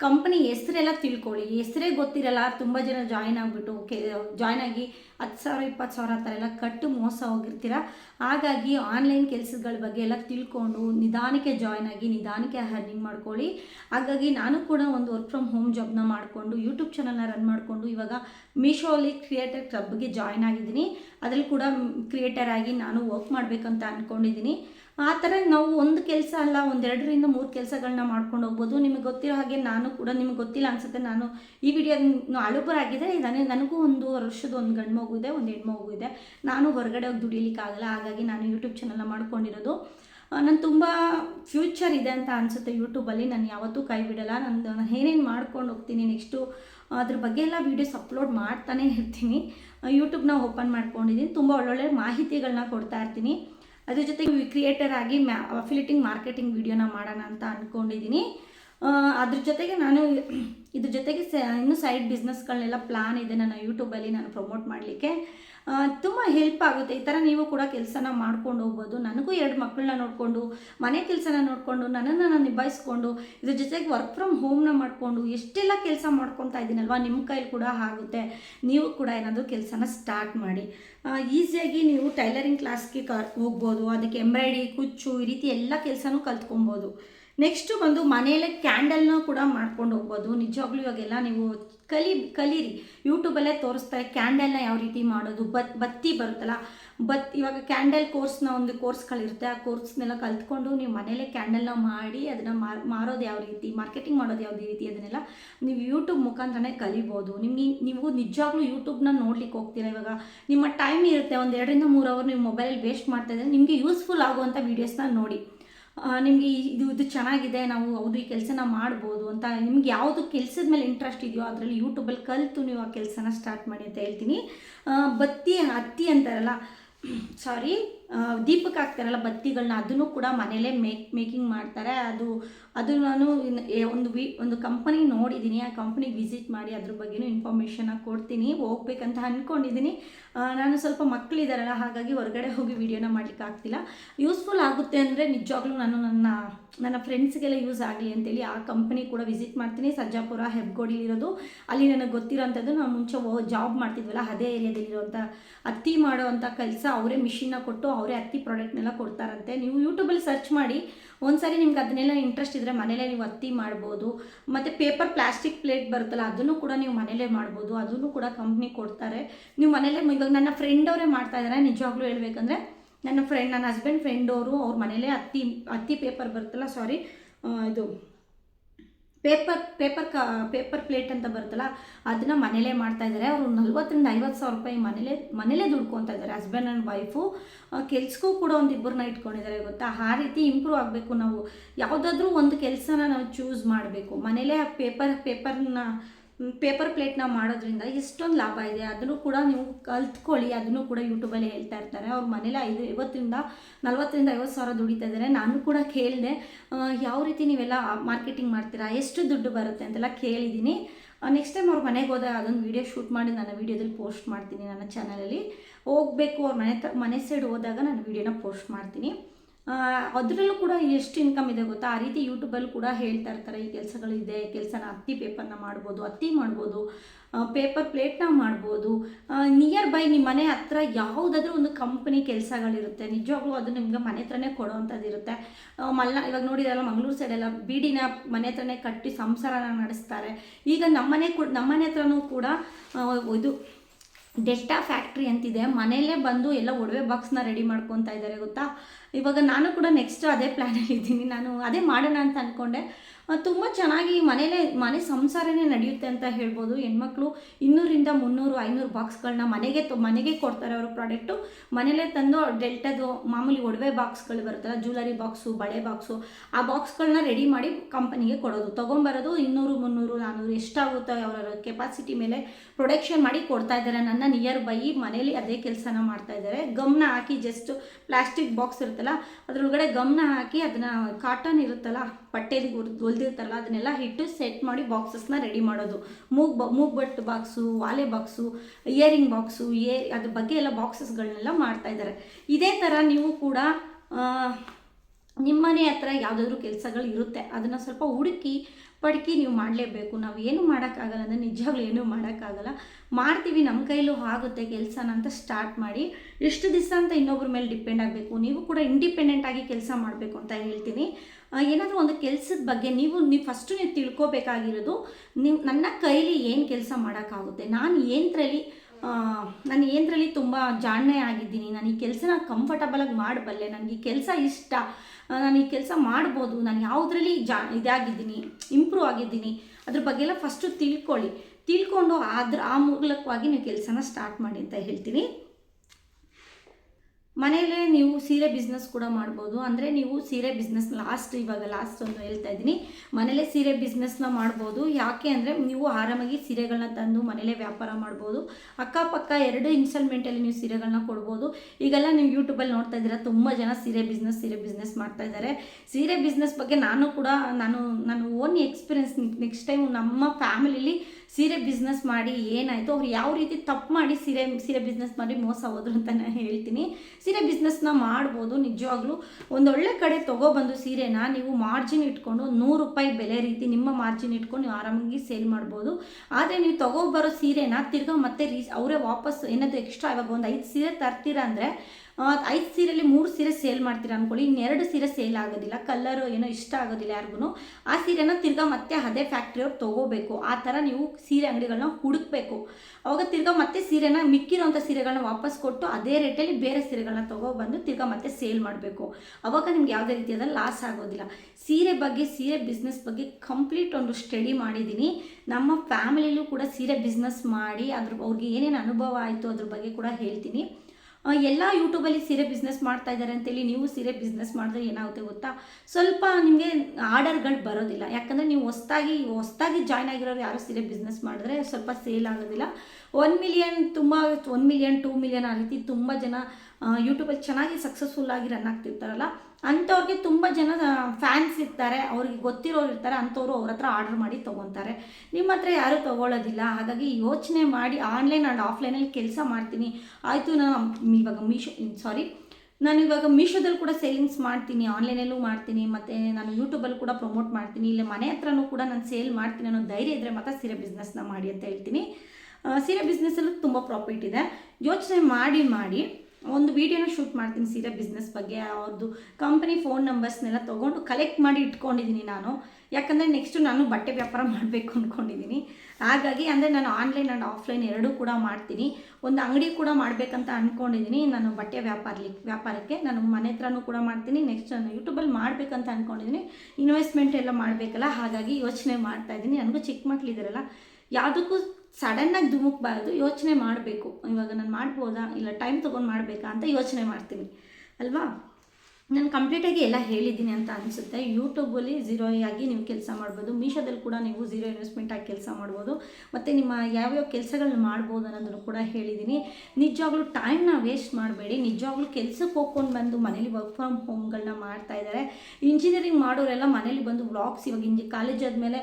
ಕಂಪ್ನಿ ಹೆಸರೆಲ್ಲ ತಿಳ್ಕೊಳ್ಳಿ, ಹೆಸರೇ ಗೊತ್ತಿರಲ್ಲ, ತುಂಬ ಜನ ಜಾಯ್ನ್ ಆಗಿಬಿಟ್ಟು ಕೆ ಜಾಯ್ನ್ ಆಗಿ ಹತ್ತು ಸಾವಿರ, ಇಪ್ಪತ್ತು ಸಾವಿರ ಆ ಥರ ಎಲ್ಲ ಕಟ್ಟು ಮೋಸ ಹೋಗಿರ್ತೀರ? ಹಾಗಾಗಿ ಆನ್ಲೈನ್ ಕೆಲಸಗಳ ಬಗ್ಗೆ ಎಲ್ಲ ತಿಳ್ಕೊಂಡು, ನಿಧಾನಕ್ಕೆ ಜಾಯ್ನ್ ಆಗಿ, ನಿಧಾನಕ್ಕೆ ಅರ್ನಿಂಗ್ ಮಾಡ್ಕೊಳ್ಳಿ. ಹಾಗಾಗಿ ನಾನು ಕೂಡ ಒಂದು ವರ್ಕ್ ಫ್ರಮ್ ಹೋಮ್ ಜಾಬ್ನ ಮಾಡಿಕೊಂಡು ಯೂಟ್ಯೂಬ್ ಚಾನಲ್ನ ರನ್ ಮಾಡಿಕೊಂಡು, ಇವಾಗ ಮೀಶೋಲಿ ಕ್ರಿಯೇಟರ್ ಕ್ಲಬ್ಗೆ ಜಾಯ್ನ್ ಆಗಿದ್ದೀನಿ. ಅದರಲ್ಲಿ ಕೂಡ ಕ್ರಿಯೇಟರ್ ಆಗಿ ನಾನು ವರ್ಕ್ ಮಾಡಬೇಕಂತ ಅಂದ್ಕೊಂಡಿದ್ದೀನಿ ಆ ಥರ ನಾವು ಒಂದು ಕೆಲಸ ಅಲ್ಲ, ಒಂದೆರಡರಿಂದ ಮೂರು ಕೆಲಸಗಳನ್ನ ಮಾಡ್ಕೊಂಡು ಹೋಗ್ಬೋದು. ನಿಮಗೆ ಗೊತ್ತಿರೋ ಹಾಗೆ ನಾನು ಕೂಡ ನಿಮಗೆ ಗೊತ್ತಿಲ್ಲ ಅನ್ಸುತ್ತೆ. ನಾನು ಈ ವಿಡಿಯೋ ಅಳುಬರಾಗಿದೆ ನನಗೆ, ನನಗೂ ಒಂದು ವರ್ಷದ ಒಂದು ಗಂಡು ಮಗು ಇದೆ, ಒಂದು ಹೆಣ್ಣು ಮಗು ಇದೆ. ನಾನು ಹೊರಗಡೆ ಹೋಗಿ ದುಡಿಲಿಕ್ಕಾಗಲ್ಲ ಹಾಗಾಗಿ ನಾನು ಯೂಟ್ಯೂಬ್ ಚಾನಲ್ನ ಮಾಡ್ಕೊಂಡಿರೋದು. ನಾನು ತುಂಬ ಫ್ಯೂಚರ್ ಇದೆ ಅಂತ ಅನಿಸುತ್ತೆ ಯೂಟ್ಯೂಬಲ್ಲಿ ನಾನು ಯಾವತ್ತೂ ಕೈ ಬಿಡಲ್ಲ. ನಂದು ನಾನು ಏನೇನು ಮಾಡ್ಕೊಂಡು ಹೋಗ್ತೀನಿ ನೆಕ್ಸ್ಟು ಅದ್ರ ಬಗ್ಗೆ ಎಲ್ಲ ವೀಡಿಯೋಸ್ ಅಪ್ಲೋಡ್ ಮಾಡ್ತಾನೆ ಇರ್ತೀನಿ. ಯೂಟ್ಯೂಬ್ನ ಓಪನ್ ಮಾಡ್ಕೊಂಡಿದ್ದೀನಿ. ತುಂಬ ಒಳ್ಳೊಳ್ಳೆ ಮಾಹಿತಿಗಳನ್ನ ಕೊಡ್ತಾ ಇರ್ತೀನಿ. ಅದ್ರ ಜೊತೆಗೆ ಕ್ರಿಯೇಟರ್ ಆಗಿ ಮ್ಯಾ ಅಫಿಲಿಟಿಂಗ್ ಮಾರ್ಕೆಟಿಂಗ್ ವಿಡಿಯೋನ ಮಾಡೋಣ ಅಂತ ಅಂದ್ಕೊಂಡಿದ್ದೀನಿ ಅದ್ರ ಜೊತೆಗೆ ನಾನು ಇದ್ರ ಜೊತೆಗೆ ಇನ್ನೂ ಸೈಡ್ ಬಿಸ್ನೆಸ್ಗಳನ್ನೆಲ್ಲ ಪ್ಲಾನ್ ಇದೆ. ನನ್ನ ಯೂಟ್ಯೂಬಲ್ಲಿ ನಾನು ಪ್ರಮೋಟ್ ಮಾಡಲಿಕ್ಕೆ. ತುಂಬ ಹೆಲ್ಪ್ ಆಗುತ್ತೆ. ಈ ಥರ ನೀವು ಕೂಡ ಕೆಲಸನ ಮಾಡ್ಕೊಂಡು ಹೋಗ್ಬೋದು. ನನಗೂ ಎರಡು ಮಕ್ಕಳನ್ನ ನೋಡಿಕೊಂಡು, ಮನೆ ಕೆಲಸನ ನೋಡಿಕೊಂಡು, ನನ್ನನ್ನು ನಾನು ನಿಭಾಯಿಸ್ಕೊಂಡು, ಇದ್ರ ಜೊತೆಗೆ ವರ್ಕ್ ಫ್ರಮ್ ಹೋಮ್ನ ಮಾಡಿಕೊಂಡು ಎಷ್ಟೆಲ್ಲ ಕೆಲಸ ಮಾಡ್ಕೊತಾ ಇದ್ದೀನಲ್ವ ನಿಮ್ಮ ಕೈಲಿ ಕೂಡ ಆಗುತ್ತೆ. ನೀವು ಕೂಡ ಏನಾದರೂ ಕೆಲಸನ ಸ್ಟಾರ್ಟ್ ಮಾಡಿ. ಈಸಿಯಾಗಿ ನೀವು ಟೈಲರಿಂಗ್ ಕ್ಲಾಸ್ಗೆ ಹೋಗ್ಬೋದು. ಅದಕ್ಕೆ ಎಂಬ್ರಾಯ್ಡಿ ಕುಚ್ಚು ಈ ರೀತಿ ಎಲ್ಲ ಕೆಲಸನೂ ಕಲ್ತ್ಕೊಬೋದು. ನೆಕ್ಸ್ಟು ಬಂದು ಮನೆಯಲ್ಲೇ ಕ್ಯಾಂಡಲ್ನ ಕೂಡ ಮಾಡ್ಕೊಂಡು ಹೋಗ್ಬೋದು. ನಿಜವಾಗ್ಲೂ ಇವಾಗೆಲ್ಲ ನೀವು ಕಲಿ, ಕಲೀರಿ. ಯೂಟ್ಯೂಬಲ್ಲೇ ತೋರಿಸ್ತಾರೆ ಕ್ಯಾಂಡಲ್ನ ಯಾವ ರೀತಿ ಮಾಡೋದು. ಬತ್ ಬತ್ತಿ ಬರುತ್ತಲ್ಲ, ಬತ್, ಇವಾಗ ಕ್ಯಾಂಡಲ್ ಕೋರ್ಸ್ನ ಒಂದು ಕೋರ್ಸ್ಗಳಿರುತ್ತೆ ಆ ಕೋರ್ಸ್ನೆಲ್ಲ ಕಲ್ತ್ಕೊಂಡು ನೀವು ಮನೆಯಲ್ಲೇ ಕ್ಯಾಂಡಲ್ನ ಮಾಡಿ, ಅದನ್ನು ಮಾರೋದು ಯಾವ ರೀತಿ ಮಾರ್ಕೆಟಿಂಗ್ ಮಾಡೋದು ಯಾವ ರೀತಿ ಅದನ್ನೆಲ್ಲ ನೀವು ಯೂಟ್ಯೂಬ್ ಮುಖಾಂತರನೇ ಕಲಿಬೋದು. ನಿಮಗೆ, ನೀವು ನಿಜವಾಗ್ಲೂ ಯೂಟ್ಯೂಬ್ನ ನೋಡ್ಲಿಕ್ಕೆ ಹೋಗ್ತೀರಾ ಇವಾಗ? ನಿಮ್ಮ ಟೈಮ್ ಇರುತ್ತೆ. ಒಂದು ಎರಡರಿಂದ ಮೂರು ಅವರ್ ನೀವು ಮೊಬೈಲಲ್ಲಿ ವೇಸ್ಟ್ ಮಾಡ್ತಾ ಇದ್ದರೆ ನಿಮಗೆ ಯೂಸ್ಫುಲ್ ಆಗುವಂಥ ವೀಡಿಯೋಸ್ನ ನೋಡಿ. ನಿಮಗೆ ಇದು ಇದು ಚೆನ್ನಾಗಿದೆ, ನಾವು ಹೌದು, ಈ ಕೆಲಸನ ಮಾಡ್ಬೋದು ಅಂತ ನಿಮ್ಗೆ ಯಾವುದು ಕೆಲಸದ ಮೇಲೆ ಇಂಟ್ರೆಸ್ಟ್ ಇದೆಯೋ ಅದರಲ್ಲಿ ಯೂಟ್ಯೂಬಲ್ಲಿ ಕಲಿತು ನೀವು ಆ ಕೆಲಸನ ಸ್ಟಾರ್ಟ್ ಮಾಡಿ ಅಂತ ಹೇಳ್ತೀನಿ. ಬತ್ತಿ, ಹತ್ತಿ ಅಂತಾರಲ್ಲ ಸಾರಿ ದೀಪಕ್ಕೆ ಹಾಕ್ತಾರಲ್ಲ ಬತ್ತಿಗಳನ್ನ ಅದನ್ನು ಕೂಡ ಮನೇಲೇ ಮೇಕ್ ಮೇಕಿಂಗ್ ಮಾಡ್ತಾರೆ. ಅದು ಅದು ನಾನು ಒಂದು ವಿ, ಒಂದು ಕಂಪನಿ ನೋಡಿದ್ದೀನಿ ಆ ಕಂಪ್ನಿಗೆ ವಿಸಿಟ್ ಮಾಡಿ ಅದ್ರ ಬಗ್ಗೆನೂ ಇನ್ಫಾರ್ಮೇಷನ್ನ ಕೊಡ್ತೀನಿ, ಹೋಗ್ಬೇಕಂತ ಅಂದ್ಕೊಂಡಿದ್ದೀನಿ ನಾನು ಸ್ವಲ್ಪ ಮಕ್ಕಳಿದ್ದಾರಲ್ಲ ಹಾಗಾಗಿ ಹೊರಗಡೆ ಹೋಗಿ ವೀಡಿಯೋನ ಮಾಡ್ಲಿಕ್ಕೆ ಆಗ್ತಿಲ್ಲ. ಯೂಸ್ಫುಲ್ ಆಗುತ್ತೆ ಅಂದರೆ ನಿಜವಾಗ್ಲೂ ನಾನು ನನ್ನ ನನ್ನ ಫ್ರೆಂಡ್ಸ್ಗೆಲ್ಲ ಯೂಸ್ ಆಗಲಿ ಅಂತೇಳಿ ಆ ಕಂಪ್ನಿ ಕೂಡ ವಿಸಿಟ್ ಮಾಡ್ತೀನಿ. ಸರ್ಜಾಪುರ ಹೆಬ್ಗೋಡಿಲಿರೋದು ಅಲ್ಲಿ ನನಗೆ ಗೊತ್ತಿರೋಂಥದ್ದು ನಾವು ಮುಂಚೆ ಜಾಬ್ ಮಾಡ್ತಿದ್ವಲ್ಲ, ಅದೇ ಏರಿಯಾದಲ್ಲಿರುವಂಥ ಹತ್ತಿ ಮಾಡೋವಂಥ ಕೆಲಸ ಅವರೇ ಮಿಷಿನ್ನ ಕೊಟ್ಟು ಅವರೇ ಹತ್ತಿ ಪ್ರಾಡಕ್ಟ್ನೆಲ್ಲ ಕೊಡ್ತಾರಂತೆ. ನೀವು ಯೂಟ್ಯೂಬಲ್ಲಿ ಸರ್ಚ್ ಮಾಡಿ ಒಂದ್ಸರಿ ನಿಮ್ಗೆ ಅದನ್ನೆಲ್ಲ ಇಂಟ್ರೆಸ್ಟ್ ಇದ್ದರೆ ಮನೇಲೇ ನೀವು ಅತ್ತಿ ಮಾಡ್ಬೋದು, ಮತ್ತು ಪೇಪರ್ ಪ್ಲಾಸ್ಟಿಕ್ ಪ್ಲೇಟ್ ಬರುತ್ತಲ್ಲ, ಅದನ್ನು ಕೂಡ ನೀವು ಮನೇಲೇ ಮಾಡ್ಬೋದು, ಅದನ್ನು ಕೂಡ ಕಂಪ್ನಿ ಕೊಡ್ತಾರೆ. ನೀವು ಮನೇಲೇ ಇವಾಗ ನನ್ನ ಫ್ರೆಂಡ್ ಅವರೇ ಮಾಡ್ತಾ ಇದ್ದಾರೆ ನಿಜವಾಗ್ಲೂ ಹೇಳ್ಬೇಕಂದ್ರೆ ನನ್ನ ಫ್ರೆಂಡ್ ನನ್ನ ಹಸ್ಬೆಂಡ್ ಫ್ರೆಂಡ್ ಅವರು ಅವ್ರ ಮನೇಲೇ ಅತ್ತಿ ಅತ್ತಿ ಪೇಪರ್ ಬರುತ್ತಲ್ಲ ಸಾರಿ ಇದು ಪೇಪರ್ ಪೇಪರ್ ಕ, ಪೇಪರ್ ಪ್ಲೇಟ್ ಅಂತ ಬರುತ್ತಲ್ಲ, ಅದನ್ನ ಮನೇಲೇ ಮಾಡ್ತಾ ಇದ್ದಾರೆ. ಅವರು ನಲ್ವತ್ತರಿಂದ ಐವತ್ತು ಸಾವಿರ ರೂಪಾಯಿ ಮನೇಲೇ ಮನೇಲೇ ದುಡ್ಕೊತಾ ಇದ್ದಾರೆ. ಹಸ್ಬೆಂಡ್ ಆ್ಯಂಡ್ ವೈಫು ಕೆಲ್ಸಕ್ಕೂ ಕೂಡ ಒಂದು ಇಬ್ಬರನ್ನ ಇಟ್ಕೊಂಡಿದ್ದಾರೆ ಗೊತ್ತಾ? ಆ ರೀತಿ ಇಂಪ್ರೂವ್ ಆಗಬೇಕು ನಾವು. ಯಾವುದಾದ್ರೂ ಒಂದು ಕೆಲಸನ ನಾವು ಚೂಸ್ ಮಾಡಬೇಕು. ಮನೇಲೇ ಪೇಪರ್ ಪೇಪರ್ನ ಪೇಪರ್ ಪ್ಲೇಟ್ನ ಮಾಡೋದ್ರಿಂದ ಎಷ್ಟೊಂದು ಲಾಭ ಇದೆ. ಅದನ್ನು ಕೂಡ ನೀವು ಕಲ್ತ್ಕೊಳ್ಳಿ. ಅದನ್ನು ಕೂಡ ಯೂಟ್ಯೂಬಲ್ಲಿ ಹೇಳ್ತಾ ಇರ್ತಾರೆ. ಅವ್ರ ಮನೇಲಿ ಐದು ಐವತ್ತರಿಂದ ನಲ್ವತ್ತರಿಂದ ಐವತ್ತು ಸಾವಿರ ದುಡಿತಾ ಇದ್ದಾರೆ. ನಾನು ಕೂಡ ಕೇಳಿದೆ ಯಾವ ರೀತಿ ನೀವೆಲ್ಲ ಮಾರ್ಕೆಟಿಂಗ್ ಮಾಡ್ತೀರಾ? ಎಷ್ಟು ದುಡ್ಡು ಬರುತ್ತೆ ಅಂತೆಲ್ಲ ಕೇಳಿದ್ದೀನಿ. ನೆಕ್ಸ್ಟ್ ಟೈಮ್ ಅವ್ರ ಮನೆಗೆ ಹೋದಾಗ ಅದೊಂದು ವೀಡಿಯೋ ಶೂಟ್ ಮಾಡಿ ನನ್ನ ವೀಡಿಯೋದಲ್ಲಿ ಪೋಸ್ಟ್ ಮಾಡ್ತೀನಿ ನನ್ನ ಚಾನಲಲ್ಲಿ ಹೋಗಬೇಕು, ಅವ್ರ ಮನೆ ತ, ಮನೆ ಸೈಡ್ ಹೋದಾಗ ನಾನು ವೀಡಿಯೋನ ಪೋಸ್ಟ್ ಮಾಡ್ತೀನಿ. ಅದರಲ್ಲೂ ಕೂಡ ಎಷ್ಟು ಇನ್ಕಮ್ ಇದೆ ಗೊತ್ತಾ? ಆ ರೀತಿ ಯೂಟ್ಯೂಬಲ್ಲಿ ಕೂಡ ಹೇಳ್ತಾ ಇರ್ತಾರೆ, ಈ ಕೆಲಸಗಳಿದೆ ಕೆಲಸನ ಹತ್ತಿ ಪೇಪರ್ನ ಮಾಡ್ಬೋದು, ಹತ್ತಿ ಮಾಡ್ಬೋದು ಪೇಪರ್ ಪ್ಲೇಟ್ನ ಮಾಡ್ಬೋದು. ನಿಯರ್ ಬೈ ನಿಮ್ಮ ಮನೆ ಹತ್ರ ಯಾವುದಾದ್ರೂ ಒಂದು ಕಂಪ್ನಿ ಕೆಲಸಗಳಿರುತ್ತೆ, ನಿಜವಾಗ್ಲೂ ಅದು ನಿಮ್ಗೆ ಮನೆ ಹತ್ರನೇ ಕೊಡೋವಂಥದ್ದಿರುತ್ತೆ ಮಲ್ಲ, ಇವಾಗ ನೋಡಿದಾರಲ್ಲ, ಮಂಗಳೂರು ಸೈಡೆಲ್ಲ ಬೀಡಿನ ಮನೆ ಹತ್ರನೇ ಕಟ್ಟಿ ಸಂಸಾರನ ನಡೆಸ್ತಾರೆ. ಈಗ ನಮ್ಮನೆ ಕೂಡ ನಮ್ಮನೆ ಹತ್ರನೂ ಕೂಡ ಇದು ಡೆಲ್ಟಾ ಫ್ಯಾಕ್ಟ್ರಿ ಅಂತಿದೆ. ಮನೆಯಲ್ಲೇ ಬಂದು ಎಲ್ಲ ಒಡವೆ ಬಾಕ್ಸ್ನ ರೆಡಿ ಮಾಡ್ಕೊತಾ ಇದ್ದಾರೆ ಗೊತ್ತಾ? ಇವಾಗ ನಾನು ಕೂಡ ನೆಕ್ಸ್ಟ್ ಅದೇ ಪ್ಲ್ಯಾನಲ್ಲಿ ಇದ್ದೀನಿ. ನಾನು ಅದೇ ಮಾಡೋಣ ಅಂತ ಅಂದ್ಕೊಂಡೆ ತುಂಬ ಚೆನ್ನಾಗಿ ಮನೇಲೇ, ಮನೆ ಸಂಸಾರನೇ ನಡೆಯುತ್ತೆ ಅಂತ ಹೇಳ್ಬೋದು. ಹೆಣ್ಮಕ್ಳು ಇನ್ನೂರಿಂದ ಮುನ್ನೂರು, ಐನೂರು ಬಾಕ್ಸ್ಗಳನ್ನ ಮನೆಗೆ ತೊ, ಮನೆಗೆ ಕೊಡ್ತಾರೆ ಅವರು ಪ್ರಾಡಕ್ಟು ಮನೇಲೇ ತಂದು ಡೆಲ್ಟಾದು ಮಾಮೂಲಿ ಒಡವೆ ಬಾಕ್ಸ್ಗಳು ಬರುತ್ತಲ್ಲ ಜ್ಯುವೆಲರಿ ಬಾಕ್ಸು ಬಳೆ ಬಾಕ್ಸು ಆ ಬಾಕ್ಸ್ಗಳನ್ನ ರೆಡಿ ಮಾಡಿ ಕಂಪನಿಗೆ ಕೊಡೋದು. ತೊಗೊಂಬರೋದು ಇನ್ನೂರು, ಮುನ್ನೂರು ನಾನ್ನೂರು ಎಷ್ಟಾಗುತ್ತೋ ಅವರ ಕೆಪಾಸಿಟಿ ಮೇಲೆ ಪ್ರೊಡಕ್ಷನ್ ಮಾಡಿ ಕೊಡ್ತಾ ಇದ್ದಾರೆ. ನನ್ನ ನಿಯರ್ ಬೈ ಮನೇಲಿ ಅದೇ ಕೆಲಸನ ಮಾಡ್ತಾ ಇದ್ದಾರೆ. ಗಮ್ನ ಹಾಕಿ ಜಸ್ಟ್ ಪ್ಲಾಸ್ಟಿಕ್ ಬಾಕ್ಸ್ ಇರುತ್ತಲ್ಲ, ಅದರೊಳಗಡೆ ಗಮ್ನ ಹಾಕಿ ಅದನ್ನ ಕಾಟನ್ ಇರುತ್ತಲ್ಲ ಬಟ್ಟೆಲಿ ಹೊಲ್ದಿರ್ತಾರಲ್ಲ ಅದನ್ನೆಲ್ಲ ಹಿಟ್ಟು ಸೆಟ್ ಮಾಡಿ ಬಾಕ್ಸಸ್ನ ರೆಡಿ ಮಾಡೋದು. ಮೂಗ್ ಬ ಮೂಗ್ ಬಟ್ ಬಾಕ್ಸು ವಾಲೆ ಬಾಕ್ಸು ಇಯರಿಂಗ್ ಬಾಕ್ಸು ಏ ಅದ್ರ ಬಗ್ಗೆ ಎಲ್ಲ ಬಾಕ್ಸಸ್ಗಳನ್ನೆಲ್ಲ ಮಾಡ್ತಾ ಇದ್ದಾರೆ ಇದೇ ಥರ ನೀವು ಕೂಡ ನಿಮ್ಮ ನಿಮ್ಮನೆ ಹತ್ರ ಯಾವುದಾದ್ರೂ ಕೆಲಸಗಳು ಇರುತ್ತೆ, ಅದನ್ನು ಸ್ವಲ್ಪ ಹುಡುಕಿ, ಪಡ್ಕಿ ನೀವು ಮಾಡಲೇಬೇಕು. ನಾವು ಏನು ಮಾಡೋಕ್ಕಾಗಲ್ಲ, ಅಂದರೆ ನಿಜವಾಗ್ಲೂ ಏನೂ ಮಾಡೋಕ್ಕಾಗಲ್ಲ. ಮಾಡ್ತೀವಿ ನಮ್ಮ ಕೈಲೂ ಆಗುತ್ತೆ ಕೆಲಸನ ಅಂತ ಸ್ಟಾರ್ಟ್ ಮಾಡಿ. ಎಷ್ಟು ದಿವಸ ಅಂತ ಇನ್ನೊಬ್ಬರ ಮೇಲೆ ಡಿಪೆಂಡ್ ಆಗಬೇಕು. ನೀವು ಕೂಡ ಇಂಡಿಪೆಂಡೆಂಟ್ ಆಗಿ ಕೆಲಸ ಮಾಡಬೇಕು ಅಂತ ಹೇಳ್ತೀನಿ. ಏನಾದರೂ ಒಂದು ಕೆಲಸದ ಬಗ್ಗೆ ನೀವು ನೀವು ಫಸ್ಟು ನೀವು ತಿಳ್ಕೊಬೇಕಾಗಿರೋದು ನೀವು ನನ್ನ ಕೈಲಿ ಏನು ಕೆಲಸ ಮಾಡೋಕ್ಕಾಗುತ್ತೆ? ನಾನು ಏನರಲ್ಲಿ ನಾನು ಏನರಲ್ಲಿ ತುಂಬ ಜಾಣ್ಮೆ ಆಗಿದ್ದೀನಿ. ನಾನು ಈ ಕೆಲಸನ ಕಂಫರ್ಟಬಲಾಗಿ ಮಾಡಬಲ್ಲೆ. ನನಗೆ ಈ ಕೆಲಸ ಇಷ್ಟ. ನಾನು ಈ ಕೆಲಸ ಮಾಡ್ಬೋದು. ನಾನು ಯಾವುದ್ರಲ್ಲಿ ಜಾ, ಇದಾಗಿದ್ದೀನಿ ಇಂಪ್ರೂವ್ ಆಗಿದ್ದೀನಿ. ಅದ್ರ ಬಗ್ಗೆ ಎಲ್ಲ ಫಸ್ಟು ತಿಳ್ಕೊಳ್ಳಿ. ತಿಳ್ಕೊಂಡು ಅದ್ರ ಆ ಮೂಲಕವಾಗಿ ನೀವು ಕೆಲಸನ ಸ್ಟಾರ್ಟ್ ಮಾಡಿ ಅಂತ ಹೇಳ್ತೀನಿ. ಮನೆಯಲ್ಲೇ ನೀವು ಸೀರೆ ಬಿಸ್ನೆಸ್ ಕೂಡ ಮಾಡ್ಬೋದು. ಅಂದರೆ ನೀವು ಸೀರೆ ಬಿಸ್ನೆಸ್ ಲಾಸ್ಟ್ ಇವಾಗ ಲಾಸ್ಟ್ ಒಂದು ಹೇಳ್ತಾ ಇದ್ದೀನಿ. ಮನೇಲೇ ಸೀರೆ ಬಿಸ್ನೆಸ್ನ ಮಾಡ್ಬೋದು. ಯಾಕೆ ಅಂದರೆ ನೀವು ಆರಾಮಾಗಿ ಸೀರೆಗಳನ್ನ ತಂದು ಮನೇಲೇ ವ್ಯಾಪಾರ ಮಾಡ್ಬೋದು. ಅಕ್ಕಪಕ್ಕ ಎರಡು ಇನ್ಸ್ಟಾಲ್ಮೆಂಟಲ್ಲಿ ನೀವು ಸೀರೆಗಳನ್ನ ಕೊಡ್ಬೋದು. ಈಗೆಲ್ಲ ನೀವು ಯೂಟ್ಯೂಬಲ್ಲಿ ನೋಡ್ತಾ ಇದ್ದೀರಾ, ತುಂಬ ಜನ ಸೀರೆ ಬಿಸ್ನೆಸ್ ಸೀರೆ ಬಿಸ್ನೆಸ್ ಮಾಡ್ತಾ ಇದ್ದಾರೆ. ಸೀರೆ ಬಿಸ್ನೆಸ್ ಬಗ್ಗೆ ನಾನು ಕೂಡ, ನಾನು ನಾನು ಓನ್ ಎಕ್ಸ್ಪೀರಿಯನ್ಸ್ ನೆಕ್ಸ್ಟ್ ಟೈಮ್ ನಮ್ಮ ಫ್ಯಾಮಿಲಿಲಿ ಸೀರೆ ಬಿಸ್ನೆಸ್ ಮಾಡಿ ಏನಾಯಿತು? ಅವ್ರು ಯಾವ ರೀತಿ ತಪ್ಪು ಮಾಡಿ ಸೀರೆ ಸೀರೆ ಬಿಸ್ನೆಸ್ ಮಾಡಿ ಮೋಸ ಹೋದ್ರು ಅಂತ ನಾನು ಹೇಳ್ತೀನಿ. ಸೀರೆ ಬಿಸ್ನೆಸ್ನ ಮಾಡ್ಬೋದು, ನಿಜವಾಗ್ಲೂ. ಒಂದೊಳ್ಳೆ ಕಡೆ ತೊಗೊಬಂದು ಸೀರೆನ ನೀವು ಮಾರ್ಜಿನ್ ಇಟ್ಕೊಂಡು ನೂರು ರೂಪಾಯಿ ಬೆಲೆ ರೀತಿ ನಿಮ್ಮ ಮಾರ್ಜಿನ್ ಇಟ್ಕೊಂಡು ನೀವು ಆರಾಮಾಗಿ ಸೇಲ್ ಮಾಡ್ಬೋದು. ಆದರೆ ನೀವು ತಗೊಬರೋ ಸೀರೆನ ತಿರ್ಗಾ ಮತ್ತೆ ರೀ ಅವರೇ ವಾಪಸ್ ಏನಾದರೂ ಎಕ್ಸ್ಟ್ರಾ ಇವಾಗ ಒಂದು ಐದು ಸೀರೆ ತರ್ತೀರಾ ಅಂದರೆ ಐದು ಸೀರೆಯಲ್ಲಿ ಮೂರು ಸೀರೆ ಸೇಲ್ ಮಾಡ್ತೀರಾ ಅಂದ್ಕೊಳ್ಳಿ ಇನ್ನೆರಡು ಸೀರೆ ಸೇಲ್ ಆಗೋದಿಲ್ಲ, ಕಲರು ಏನೋ ಇಷ್ಟ ಆಗೋದಿಲ್ಲ ಯಾರಿಗೂ ಆ ಸೀರೆನ ತಿರ್ಗಾ ಮತ್ತೆ ಅದೇ ಫ್ಯಾಕ್ಟ್ರಿಯವ್ರು ತೊಗೋಬೇಕು. ಆ ಥರ ನೀವು ಸೀರೆ ಅಂಗಡಿಗಳನ್ನ ಹುಡುಕ್ಬೇಕು. ಅವಾಗ ತಿರ್ಗಾ ಮತ್ತೆ ಸೀರೆನ ಮಿಕ್ಕಿರೋಂಥ ಸೀರೆಗಳನ್ನ ವಾಪಸ್ ಕೊಟ್ಟು ಅದೇ ರೇಟಲ್ಲಿ ಬೇರೆ ಸೀರೆಗಳನ್ನ ತೊಗೊಬಂದು ತಿರ್ಗಾ ಮತ್ತೆ ಸೇಲ್ ಮಾಡಬೇಕು. ಅವಾಗ ನಿಮ್ಗೆ ಯಾವುದೇ ರೀತಿಯಾದ ಲಾಸ್ ಆಗೋದಿಲ್ಲ. ಸೀರೆ ಬಗ್ಗೆ, ಸೀರೆ ಬಿಸ್ನೆಸ್ ಬಗ್ಗೆ ಕಂಪ್ಲೀಟ್ ಒಂದು ಸ್ಟಡಿ ಮಾಡಿದ್ದೀನಿ. ನಮ್ಮ ಫ್ಯಾಮಿಲಿಯಲ್ಲೂ ಕೂಡ ಸೀರೆ ಬಿಸ್ನೆಸ್ ಮಾಡಿ, ಅದ್ರ ಅವ್ರಿಗೆ ಏನೇನು ಅನುಭವ ಆಯಿತು ಅದ್ರ ಬಗ್ಗೆ ಕೂಡ ಹೇಳ್ತೀನಿ. ಎಲ್ಲ ಯೂಟ್ಯೂಬಲ್ಲಿ ಸೀರೆ ಬಿಸ್ನೆಸ್ ಮಾಡ್ತಾ ಇದ್ದಾರೆ ಅಂತೇಳಿ ನೀವು ಸೀರೆ ಬಿಸ್ನೆಸ್ ಮಾಡಿದ್ರೆ ಏನಾಗುತ್ತೆ ಗೊತ್ತಾ? ಸ್ವಲ್ಪ ನಿಮಗೆ ಆರ್ಡರ್ಗಳು ಬರೋದಿಲ್ಲ. ಯಾಕಂದರೆ ನೀವು ಹೊಸ್ದಾಗಿ ಹೊಸ್ದಾಗಿ ಜಾಯ್ನ್ ಆಗಿರೋರು ಯಾರು ಸೀರೆ ಬಿಸ್ನೆಸ್ ಮಾಡಿದ್ರೆ ಸ್ವಲ್ಪ ಸೇಲ್ ಆಗೋದಿಲ್ಲ. ಒನ್ ಮಿಲಿಯನ್ ತುಂಬ ಒನ್ ಮಿಲಿಯನ್ ಟೂ ಮಿಲಿಯನ್ ಆ ರೀತಿ ತುಂಬ ಜನ ಯೂಟ್ಯೂಬಲ್ಲಿ ಚೆನ್ನಾಗಿ ಸಕ್ಸಸ್ಫುಲ್ ಆಗಿ ರನ್ ಆಗ್ತಿರ್ತಾರಲ್ಲ, ಅಂಥವ್ರಿಗೆ ತುಂಬ ಜನ ಫ್ಯಾನ್ಸ್ ಇರ್ತಾರೆ, ಅವ್ರಿಗೆ ಗೊತ್ತಿರೋರು ಇರ್ತಾರೆ, ಅಂಥವ್ರು ಅವ್ರ ಹತ್ರ ಆರ್ಡರ್ ಮಾಡಿ ತೊಗೊತಾರೆ. ನಿಮ್ಮ ಹತ್ರ ಯಾರೂ ತೊಗೊಳ್ಳೋದಿಲ್ಲ ಹಾಗಾಗಿ ಯೋಚನೆ ಮಾಡಿ ಆನ್ಲೈನ್ ಆ್ಯಂಡ್ ಆಫ್ಲೈನಲ್ಲಿ ಕೆಲಸ ಮಾಡ್ತೀನಿ. ಆಯಿತು ನಾನು ಇವಾಗ ಮೀಶೋ ಸಾರಿ ನಾನು ಇವಾಗ ಮೀಶೋದಲ್ಲಿ ಕೂಡ ಸೇಲಿಂಗ್ಸ್ ಮಾಡ್ತೀನಿ ಆನ್ಲೈನಲ್ಲೂ ಮಾಡ್ತೀನಿ, ಮತ್ತು ನಾನು ಯೂಟ್ಯೂಬಲ್ಲಿ ಕೂಡ ಪ್ರಮೋಟ್ ಮಾಡ್ತೀನಿ, ಇಲ್ಲ ಮನೆ ಹತ್ರನೂ ಕೂಡ ನಾನು ಸೇಲ್ ಮಾಡ್ತೀನಿ ಅನ್ನೋ ಧೈರ್ಯ ಇದ್ದರೆ ಮಾತ್ರ ಸೀರೆ ಬಿಸ್ನೆಸ್ನ ಮಾಡಿ ಅಂತ ಹೇಳ್ತೀನಿ. ಸೀರೆ ಬಿಸ್ನೆಸ್ಸಲ್ಲೂ ತುಂಬ ಪ್ರಾಫಿಟ್ ಇದೆ. ಯೋಚನೆ ಮಾಡಿ ಮಾಡಿ ಒಂದು ವೀಡಿಯೋನ ಶೂಟ್ ಮಾಡ್ತೀನಿ ಸೀರೆ ಬಿಸ್ನೆಸ್ ಬಗ್ಗೆ. ಅವ್ರದ್ದು ಕಂಪನಿ ಫೋನ್ ನಂಬರ್ಸ್ನೆಲ್ಲ ತೊಗೊಂಡು ಕಲೆಕ್ಟ್ ಮಾಡಿ ಇಟ್ಕೊಂಡಿದ್ದೀನಿ ನಾನು. ಯಾಕಂದರೆ ನೆಕ್ಸ್ಟು ನಾನು ಬಟ್ಟೆ ವ್ಯಾಪಾರ ಮಾಡಬೇಕು ಅಂದ್ಕೊಂಡಿದ್ದೀನಿ ಹಾಗಾಗಿ ಅಂದರೆ ನಾನು ಆನ್ಲೈನ್ ಆ್ಯಂಡ್ ಆಫ್ಲೈನ್ ಎರಡೂ ಕೂಡ ಮಾಡ್ತೀನಿ. ಒಂದು ಅಂಗಡಿ ಕೂಡ ಮಾಡಬೇಕಂತ ಅಂದ್ಕೊಂಡಿದ್ದೀನಿ ನಾನು ಬಟ್ಟೆ ವ್ಯಾಪಾರಲಿ, ವ್ಯಾಪಾರಕ್ಕೆ ನಾನು ಮನೆ ಹತ್ರನೂ ಕೂಡ ಮಾಡ್ತೀನಿ. ನೆಕ್ಸ್ಟ್ ನಾನು ಯೂಟ್ಯೂಬಲ್ಲಿ ಮಾಡಬೇಕಂತ ಅಂದ್ಕೊಂಡಿದ್ದೀನಿ ಇನ್ವೆಸ್ಟ್ಮೆಂಟ್ ಎಲ್ಲ ಮಾಡಬೇಕಲ್ಲ, ಹಾಗಾಗಿ ಯೋಚನೆ ಮಾಡ್ತಾ ಇದ್ದೀನಿ. ನನಗೂ ಚಿಕ್ಕ ಮಕ್ಕಳಿದ್ದಾರಲ್ಲ ಯಾವುದಕ್ಕೂ ಸಡನ್ನಾಗಿ ಧುಮುಕ್ಬಾರ್ದು ಯೋಚನೆ ಮಾಡಬೇಕು. ಇವಾಗ ನಾನು ಮಾಡ್ಬೋದಾ? ಇಲ್ಲ ಟೈಮ್ ತೊಗೊಂಡು ಮಾಡಬೇಕಾ ಅಂತ ಯೋಚನೆ ಮಾಡ್ತೀನಿ. ಅಲ್ವಾ? ನಾನು ಕಂಪ್ಲೀಟಾಗಿ ಎಲ್ಲ ಹೇಳಿದ್ದೀನಿ ಅಂತ ಅನಿಸುತ್ತೆ. ಯೂಟ್ಯೂಬಲ್ಲಿ ಆಗಿ ನೀವು ಕೆಲಸ ಮಾಡ್ಬೋದು. ಮೀಶೋದಲ್ಲಿ ಕೂಡ ನೀವು ಝೀರೋ ಇನ್ವೆಸ್ಟ್ಮೆಂಟ್ ಆಗಿ ಕೆಲಸ ಮಾಡ್ಬೋದು. ಮತ್ತು ನಿಮ್ಮ ಯಾವ್ಯಾವ ಕೆಲಸಗಳನ್ನ ಮಾಡ್ಬೋದು ಅನ್ನೋದನ್ನು ಕೂಡ ಹೇಳಿದ್ದೀನಿ. ನಿಜವಾಗ್ಲೂ ಟೈಮ್ನ ವೇಸ್ಟ್ ಮಾಡಬೇಡಿ. ನಿಜವಾಗ್ಲೂ ಕೆಲಸಕ್ಕೆ ಹೋಗ್ಕೊಂಡು ಬಂದು ಮನೇಲಿ ವರ್ಕ್ ಫ್ರಮ್ ಹೋಮ್ಗಳನ್ನ ಮಾಡ್ತಾ ಇದ್ದಾರೆ ಇಂಜಿನಿಯರಿಂಗ್ ಮಾಡೋರೆಲ್ಲ ಮನೇಲಿ ಬಂದು ವ್ಲಾಗ್ಸ್ ಇವಾಗ ಇಂಜಿ ಕಾಲೇಜ್ ಆದಮೇಲೆ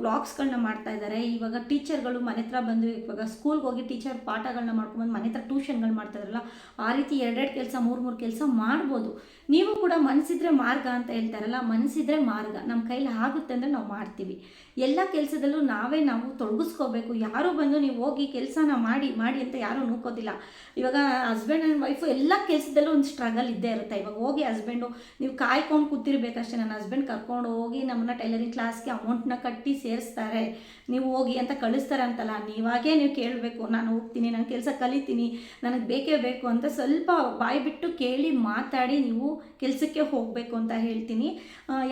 ವ್ಲಾಗ್ಸ್ಗಳನ್ನ ಮಾಡ್ತಾ ಇದ್ದಾರೆ ಇವಾಗ ಟೀಚರ್ಗಳು ಮನೆ ಹತ್ರ ಬಂದು ಇವಾಗ ಸ್ಕೂಲ್ಗೆ ಹೋಗಿ ಟೀಚರ್ ಪಾಠಗಳನ್ನ ಮಾಡ್ಕೊಂಡ್ಬಂದು ಮನೆ ಹತ್ರ ಟ್ಯೂಷನ್ಗಳು ಮಾಡ್ತಾ ಇದ್ರಲ್ಲ, ಆ ರೀತಿ ಎರಡೆರಡು ಕೆಲಸ, ಮೂರು ಮೂರು ಕೆಲಸ ಮಾಡ್ಬೋದು. ನೀವು ಕೂಡ ಮನಸ್ಸಿದ್ರೆ ಮಾರ್ಗ ಅಂತ ಹೇಳ್ತಾರಲ್ಲ ಮನಸ್ಸಿದ್ರೆ ಮಾರ್ಗ. ನಮ್ಮ ಕೈಲಿ ಆಗುತ್ತೆ ಅಂದರೆ ನಾವು ಮಾಡ್ತೀವಿ. ಎಲ್ಲ ಕೆಲಸದಲ್ಲೂ ನಾವೇ ನಾವು ತೊಡಗಿಸ್ಕೋಬೇಕು. ಯಾರು ಬಂದು ನೀವು ಹೋಗಿ ಕೆಲಸನ ಮಾಡಿ ಮಾಡಿ ಅಂತ ಯಾರೂ ನೂಕೋದಿಲ್ಲ. ಇವಾಗ ಹಸ್ಬೆಂಡ್ ಆ್ಯಂಡ್ ವೈಫು ಎಲ್ಲ ಕೆಲಸದಲ್ಲೂ ಒಂದು ಸ್ಟ್ರಗಲ್ ಇದ್ದೇ ಇರುತ್ತೆ. ಇವಾಗ ಹೋಗಿ ಹಸ್ಬೆಂಡು ನೀವು ಕಾಯ್ಕೊಂಡು ಕೂತಿರ್ಬೇಕಷ್ಟೇ. ನನ್ನ ಹಸ್ಬೆಂಡ್ ಕರ್ಕೊಂಡು ಹೋಗಿ ನಮ್ಮನ್ನ ಟೈಲರಿಂಗ್ ಕ್ಲಾಸ್ಗೆ ಅಮೌಂಟ್ನ ಕಟ್ಟಿ ಸೇರಿಸ್ತಾರೆ. ನೀವು ಹೋಗಿ ಅಂತ ಕಳಿಸ್ತಾರಂತಲ್ಲ, ನೀವಾಗೇ ನೀವು ಕೇಳಬೇಕು, ನಾನು ಹೋಗ್ತೀನಿ ನಾನು ಕೆಲಸ ಕಲಿತೀನಿ, ನನಗೆ ಬೇಕೇ ಬೇಕು ಅಂತ ಸ್ವಲ್ಪ ಬಾಯಿ ಬಿಟ್ಟು ಕೇಳಿ ಮಾತಾಡಿ ನೀವು ಕೆಲಸಕ್ಕೆ ಹೋಗಬೇಕು ಅಂತ ಹೇಳ್ತೀನಿ.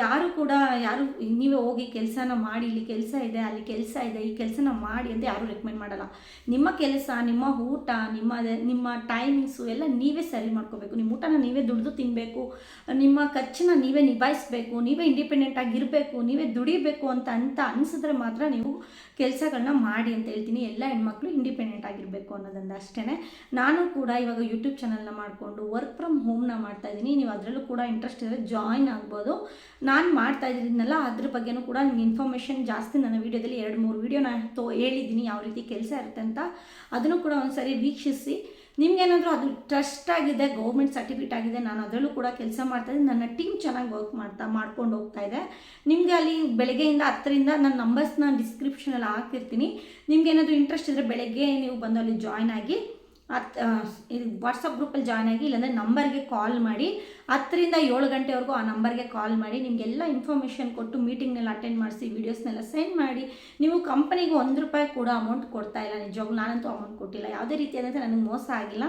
ಯಾರು ಕೂಡ ಯಾರು, ನೀವೇ ಹೋಗಿ ಕೆಲಸನ ಮಾಡಿ, ಇಲ್ಲಿ ಕೆಲಸ ಇದೆ, ಅಲ್ಲಿ ಕೆಲಸ ಇದೆ, ಈ ಕೆಲಸನ ಮಾಡಿ ಅಂತ ಯಾರೂ ರೆಕಮೆಂಡ್ ಮಾಡಲ್ಲ. ನಿಮ್ಮ ಕೆಲಸ, ನಿಮ್ಮ ಊಟ, ನಿಮ್ಮ ನಿಮ್ಮ ಟೈಮಿಂಗ್ಸು ಎಲ್ಲ ನೀವೇ ಸರಿ ಮಾಡ್ಕೋಬೇಕು. ನಿಮ್ಮ ಊಟನ ನೀವೇ ದುಡಿದು ತಿನ್ನಬೇಕು ನಿಮ್ಮ ಖರ್ಚನ್ನ ನೀವೇ ನಿಭಾಯಿಸಬೇಕು, ನೀವೇ ಇಂಡಿಪೆಂಡೆಂಟ್ ಆಗಿರಬೇಕು, ನೀವೇ ದುಡಿಬೇಕು ಅಂತ ಅಂತ ಅನಿಸಿದ್ರೆ ಮಾತ್ರ ನೀವು ಕೆಲಸಗಳನ್ನ ಮಾಡಿ ಅಂತ ಹೇಳ್ತೀನಿ. ಎಲ್ಲ ಹೆಣ್ಮಕ್ಳು ಇಂಡಿಪೆಂಡೆಂಟ್ ಆಗಿರಬೇಕು ಅನ್ನೋದೊಂದು ಅಷ್ಟೇ ನಾನು ಕೂಡ ಇವಾಗ ಯೂಟ್ಯೂಬ್ ಚಾನಲ್ನ ಮಾಡಿಕೊಂಡು ವರ್ಕ್ ಫ್ರಮ್ ಹೋಮ್ನ ಮಾಡ್ತಾ ಇದ್ದೀನಿ. ನೀವು ಅದರಲ್ಲೂ ಕೂಡ ಇಂಟ್ರೆಸ್ಟ್ ಇದ್ದರೆ ಜಾಯಿನ್ ಆಗ್ಬೋದು. ನಾನು ಮಾಡ್ತಾ ಇದ್ದೀನಲ್ಲ ಅದ್ರ ಬಗ್ಗೆನೂ ಕೂಡ ನಿಮ್ಗೆ ಇನ್ಫಾರ್ಮೇಷನ್ ಜಾಸ್ತಿ ನನ್ನ ವೀಡಿಯೋದಲ್ಲಿ ಎರಡು ಮೂರು ವೀಡಿಯೋನ ತೋ ಹೇಳಿದ್ದೀನಿ, ಯಾವ ರೀತಿ ಕೆಲಸ ಇರುತ್ತೆ ಅಂತ. ಅದನ್ನು ಕೂಡ ಒಂದ್ಸರಿ ವೀಕ್ಷಿಸಿ. ನಿಮ್ಗೇನಾದರೂ ಅದು ಟ್ರಸ್ಟ್ ಆಗಿದೆ ಗೌರ್ಮೆಂಟ್ ಸರ್ಟಿಫಿಕೇಟ್ ಆಗಿದೆ, ನಾನು ಅದರಲ್ಲೂ ಕೂಡ ಕೆಲಸ ಮಾಡ್ತಾ ಇದ್ದೀನಿ. ನನ್ನ ಟೀಮ್ ಚೆನ್ನಾಗಿ ವರ್ಕ್ ಮಾಡ್ತಾ, ಮಾಡ್ಕೊಂಡು ಹೋಗ್ತಾ ಇದೆ. ನಿಮಗೆ ಅಲ್ಲಿ ಬೆಳಗ್ಗೆಯಿಂದ ಹತ್ತರಿಂದ ನನ್ನ ನಂಬರ್ಸ್ನ ಡಿಸ್ಕ್ರಿಪ್ಷನಲ್ಲಿ ಹಾಕಿರ್ತೀನಿ ನಿಮ್ಗೇನಾದರೂ ಇಂಟ್ರೆಸ್ಟ್ ಇದ್ದರೆ ಬೆಳಗ್ಗೆ ನೀವು ಬಂದು ಅಲ್ಲಿ ಜಾಯ್ನ್ ಆಗಿ ಇದು ವಾಟ್ಸಪ್ ಗ್ರೂಪಲ್ಲಿ ಜಾಯ್ನ್ ಆಗಿ, ಇಲ್ಲಾಂದರೆ ನಂಬರ್ಗೆ ಕಾಲ್ ಮಾಡಿ. ಹತ್ತರಿಂದ ಏಳು ಗಂಟೆವರೆಗೂ ಆ ನಂಬರ್ಗೆ ಕಾಲ್ ಮಾಡಿ, ನಿಮಗೆಲ್ಲ ಇನ್ಫಾರ್ಮೇಷನ್ ಕೊಟ್ಟು ಮೀಟಿಂಗ್ನೆಲ್ಲ ಅಟೆಂಡ್ ಮಾಡಿಸಿ ವೀಡಿಯೋಸ್ನೆಲ್ಲ ಸೆಂಡ್ ಮಾಡಿ, ನೀವು ಕಂಪನಿಗೆ ಒಂದು ರೂಪಾಯಿ ಕೂಡ ಅಮೌಂಟ್ ಕೊಡ್ತಾ ಇಲ್ಲ. ನಿಜವಾಗ್ಲೂ ನಾನಂತೂ ಅಮೌಂಟ್ ಕೊಟ್ಟಿಲ್ಲ. ಯಾವುದೇ ರೀತಿಯಾದಂತೆ ನನಗೆ ಮೋಸ ಆಗಿಲ್ಲ.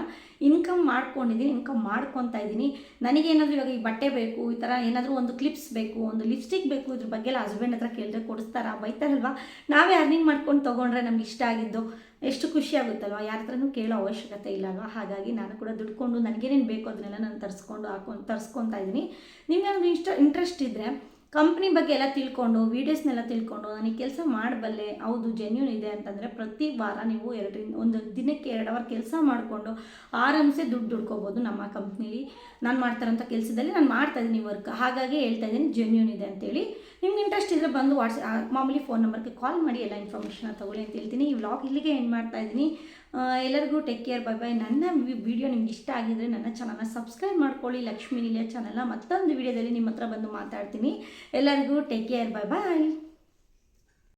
ಇನ್ಕಮ್ ಮಾಡ್ಕೊಂಡಿದ್ದೀನಿ ಇನ್ಕಮ್ ಮಾಡ್ಕೊತಾ ಇದ್ದೀನಿ. ನನಗೇನಾದರೂ ಇವಾಗ ಈ ಬಟ್ಟೆ ಬೇಕು, ಈ ಥರ ಏನಾದರೂ ಒಂದು ಕ್ಲಿಪ್ಸ್ ಬೇಕು, ಒಂದು ಲಿಪ್ಸ್ಟಿಕ್ ಬೇಕು, ಇದ್ರ ಬಗ್ಗೆ ಎಲ್ಲ ಹಸ್ಬೆಂಡ್ ಹತ್ರ ಕೇಳಿದ್ರೆ ಕೊಡಿಸ್ತಾರಾ? ಬೈತಾರಲ್ವಾ? ನಾವೇ ಅರ್ನಿಂಗ್ ಮಾಡ್ಕೊಂಡು ತೊಗೊಂಡ್ರೆ ನಮ್ಗೆ ಇಷ್ಟ ಆಗಿದ್ದು ಎಷ್ಟು ಖುಷಿ ಆಗುತ್ತಲ್ವ? ಯಾರ ಹತ್ರನೂ ಕೇಳೋ ಅವಶ್ಯಕತೆ ಇಲ್ಲ ಅಲ್ವಾ ಹಾಗಾಗಿ ನಾನು ಕೂಡ ದುಡ್ಕೊಂಡು, ನನಗೇನೇನು ಬೇಕು ಅದನ್ನೆಲ್ಲ ನಾನು ತರಿಸ್ಕೊಂಡು ಹಾಕೊಂಡು ತರಿಸ್ಕೊತಾ ಇದ್ದೀನಿ ನಿಮ್ಗೆ ಏನಾದ್ರು ಇಷ್ಟ ಇಂಟ್ರೆಸ್ಟ್ ಇದ್ದರೆ ಕಂಪ್ನಿ ಬಗ್ಗೆ ಎಲ್ಲ ತಿಳ್ಕೊಂಡು ವೀಡಿಯೋಸ್ನೆಲ್ಲ ತಿಳ್ಕೊಂಡು ನನಗೆ ಕೆಲಸ ಮಾಡಬಲ್ಲೆ, ಹೌದು ಜೆನ್ಯೂನ್ ಇದೆ ಅಂತಂದರೆ ಪ್ರತಿ ವಾರ ನೀವು ಎರಡರಿಂದ, ಒಂದು ದಿನಕ್ಕೆ ಎರಡು ಅವರ್ ಕೆಲಸ ಮಾಡಿಕೊಂಡು ಆರಾಮ್ಸೆ ದುಡ್ಡು ದುಡ್ಕೋಬೋದು ನಮ್ಮ ಕಂಪ್ನೀಲಿ ನಾನು ಮಾಡ್ತಾರಂಥ ಕೆಲಸದಲ್ಲಿ ನಾನು ಮಾಡ್ತಾ ಇದ್ದೀನಿ ವರ್ಕ್ ಹಾಗಾಗಿ ಹೇಳ್ತಾ ಇದ್ದೀನಿ ಜೆನ್ಯೂನ್ ಇದೆ ಅಂತೇಳಿ. ನಿಮ್ಗೆ ಇಂಟ್ರೆಸ್ಟ್ ಇದ್ದರೆ ಬಂದು ವಾಟ್ಸ್ ಮಾಮೂಲಿ ಫೋನ್ ನಂಬರ್ಗೆ ಕಾಲ್ ಮಾಡಿ ಎಲ್ಲ ಇನ್ಫಾರ್ಮೇಷನ್ ತಗೊಳ್ಳಿ ಅಂತ ಹೇಳ್ತೀನಿ. ಈ ವ್ಲಾಗ್ ಇಲ್ಲಿಗೆ ಎಂಡ್ ಮಾಡ್ತಾ ಇದ್ದೀನಿ. ಎಲ್ಲರಿಗೂ ಟೇಕ್ ಕೇರ್ ಬೈ ಬೈ ನನ್ನ ವಿಡಿಯೋ ನಿಮ್ಗೆ ಇಷ್ಟ ಆಗಿದ್ರೆ ನನ್ನ ಚಾನಲ್ನ ಸಬ್ಸ್ಕ್ರೈಬ್ ಮಾಡ್ಕೊಳ್ಳಿ. ಲಕ್ಷ್ಮೀ ನಿಲಿಯ ಚಾನಲ್ನ ಮತ್ತೊಂದು ವಿಡಿಯೋದಲ್ಲಿ ನಿಮ್ಮ ಹತ್ರ ಬಂದು ಮಾತಾಡ್ತೀನಿ. ಎಲ್ಲರಿಗೂ ಟೇಕ್ ಕೇರ್ ಬೈ ಬಾಯ್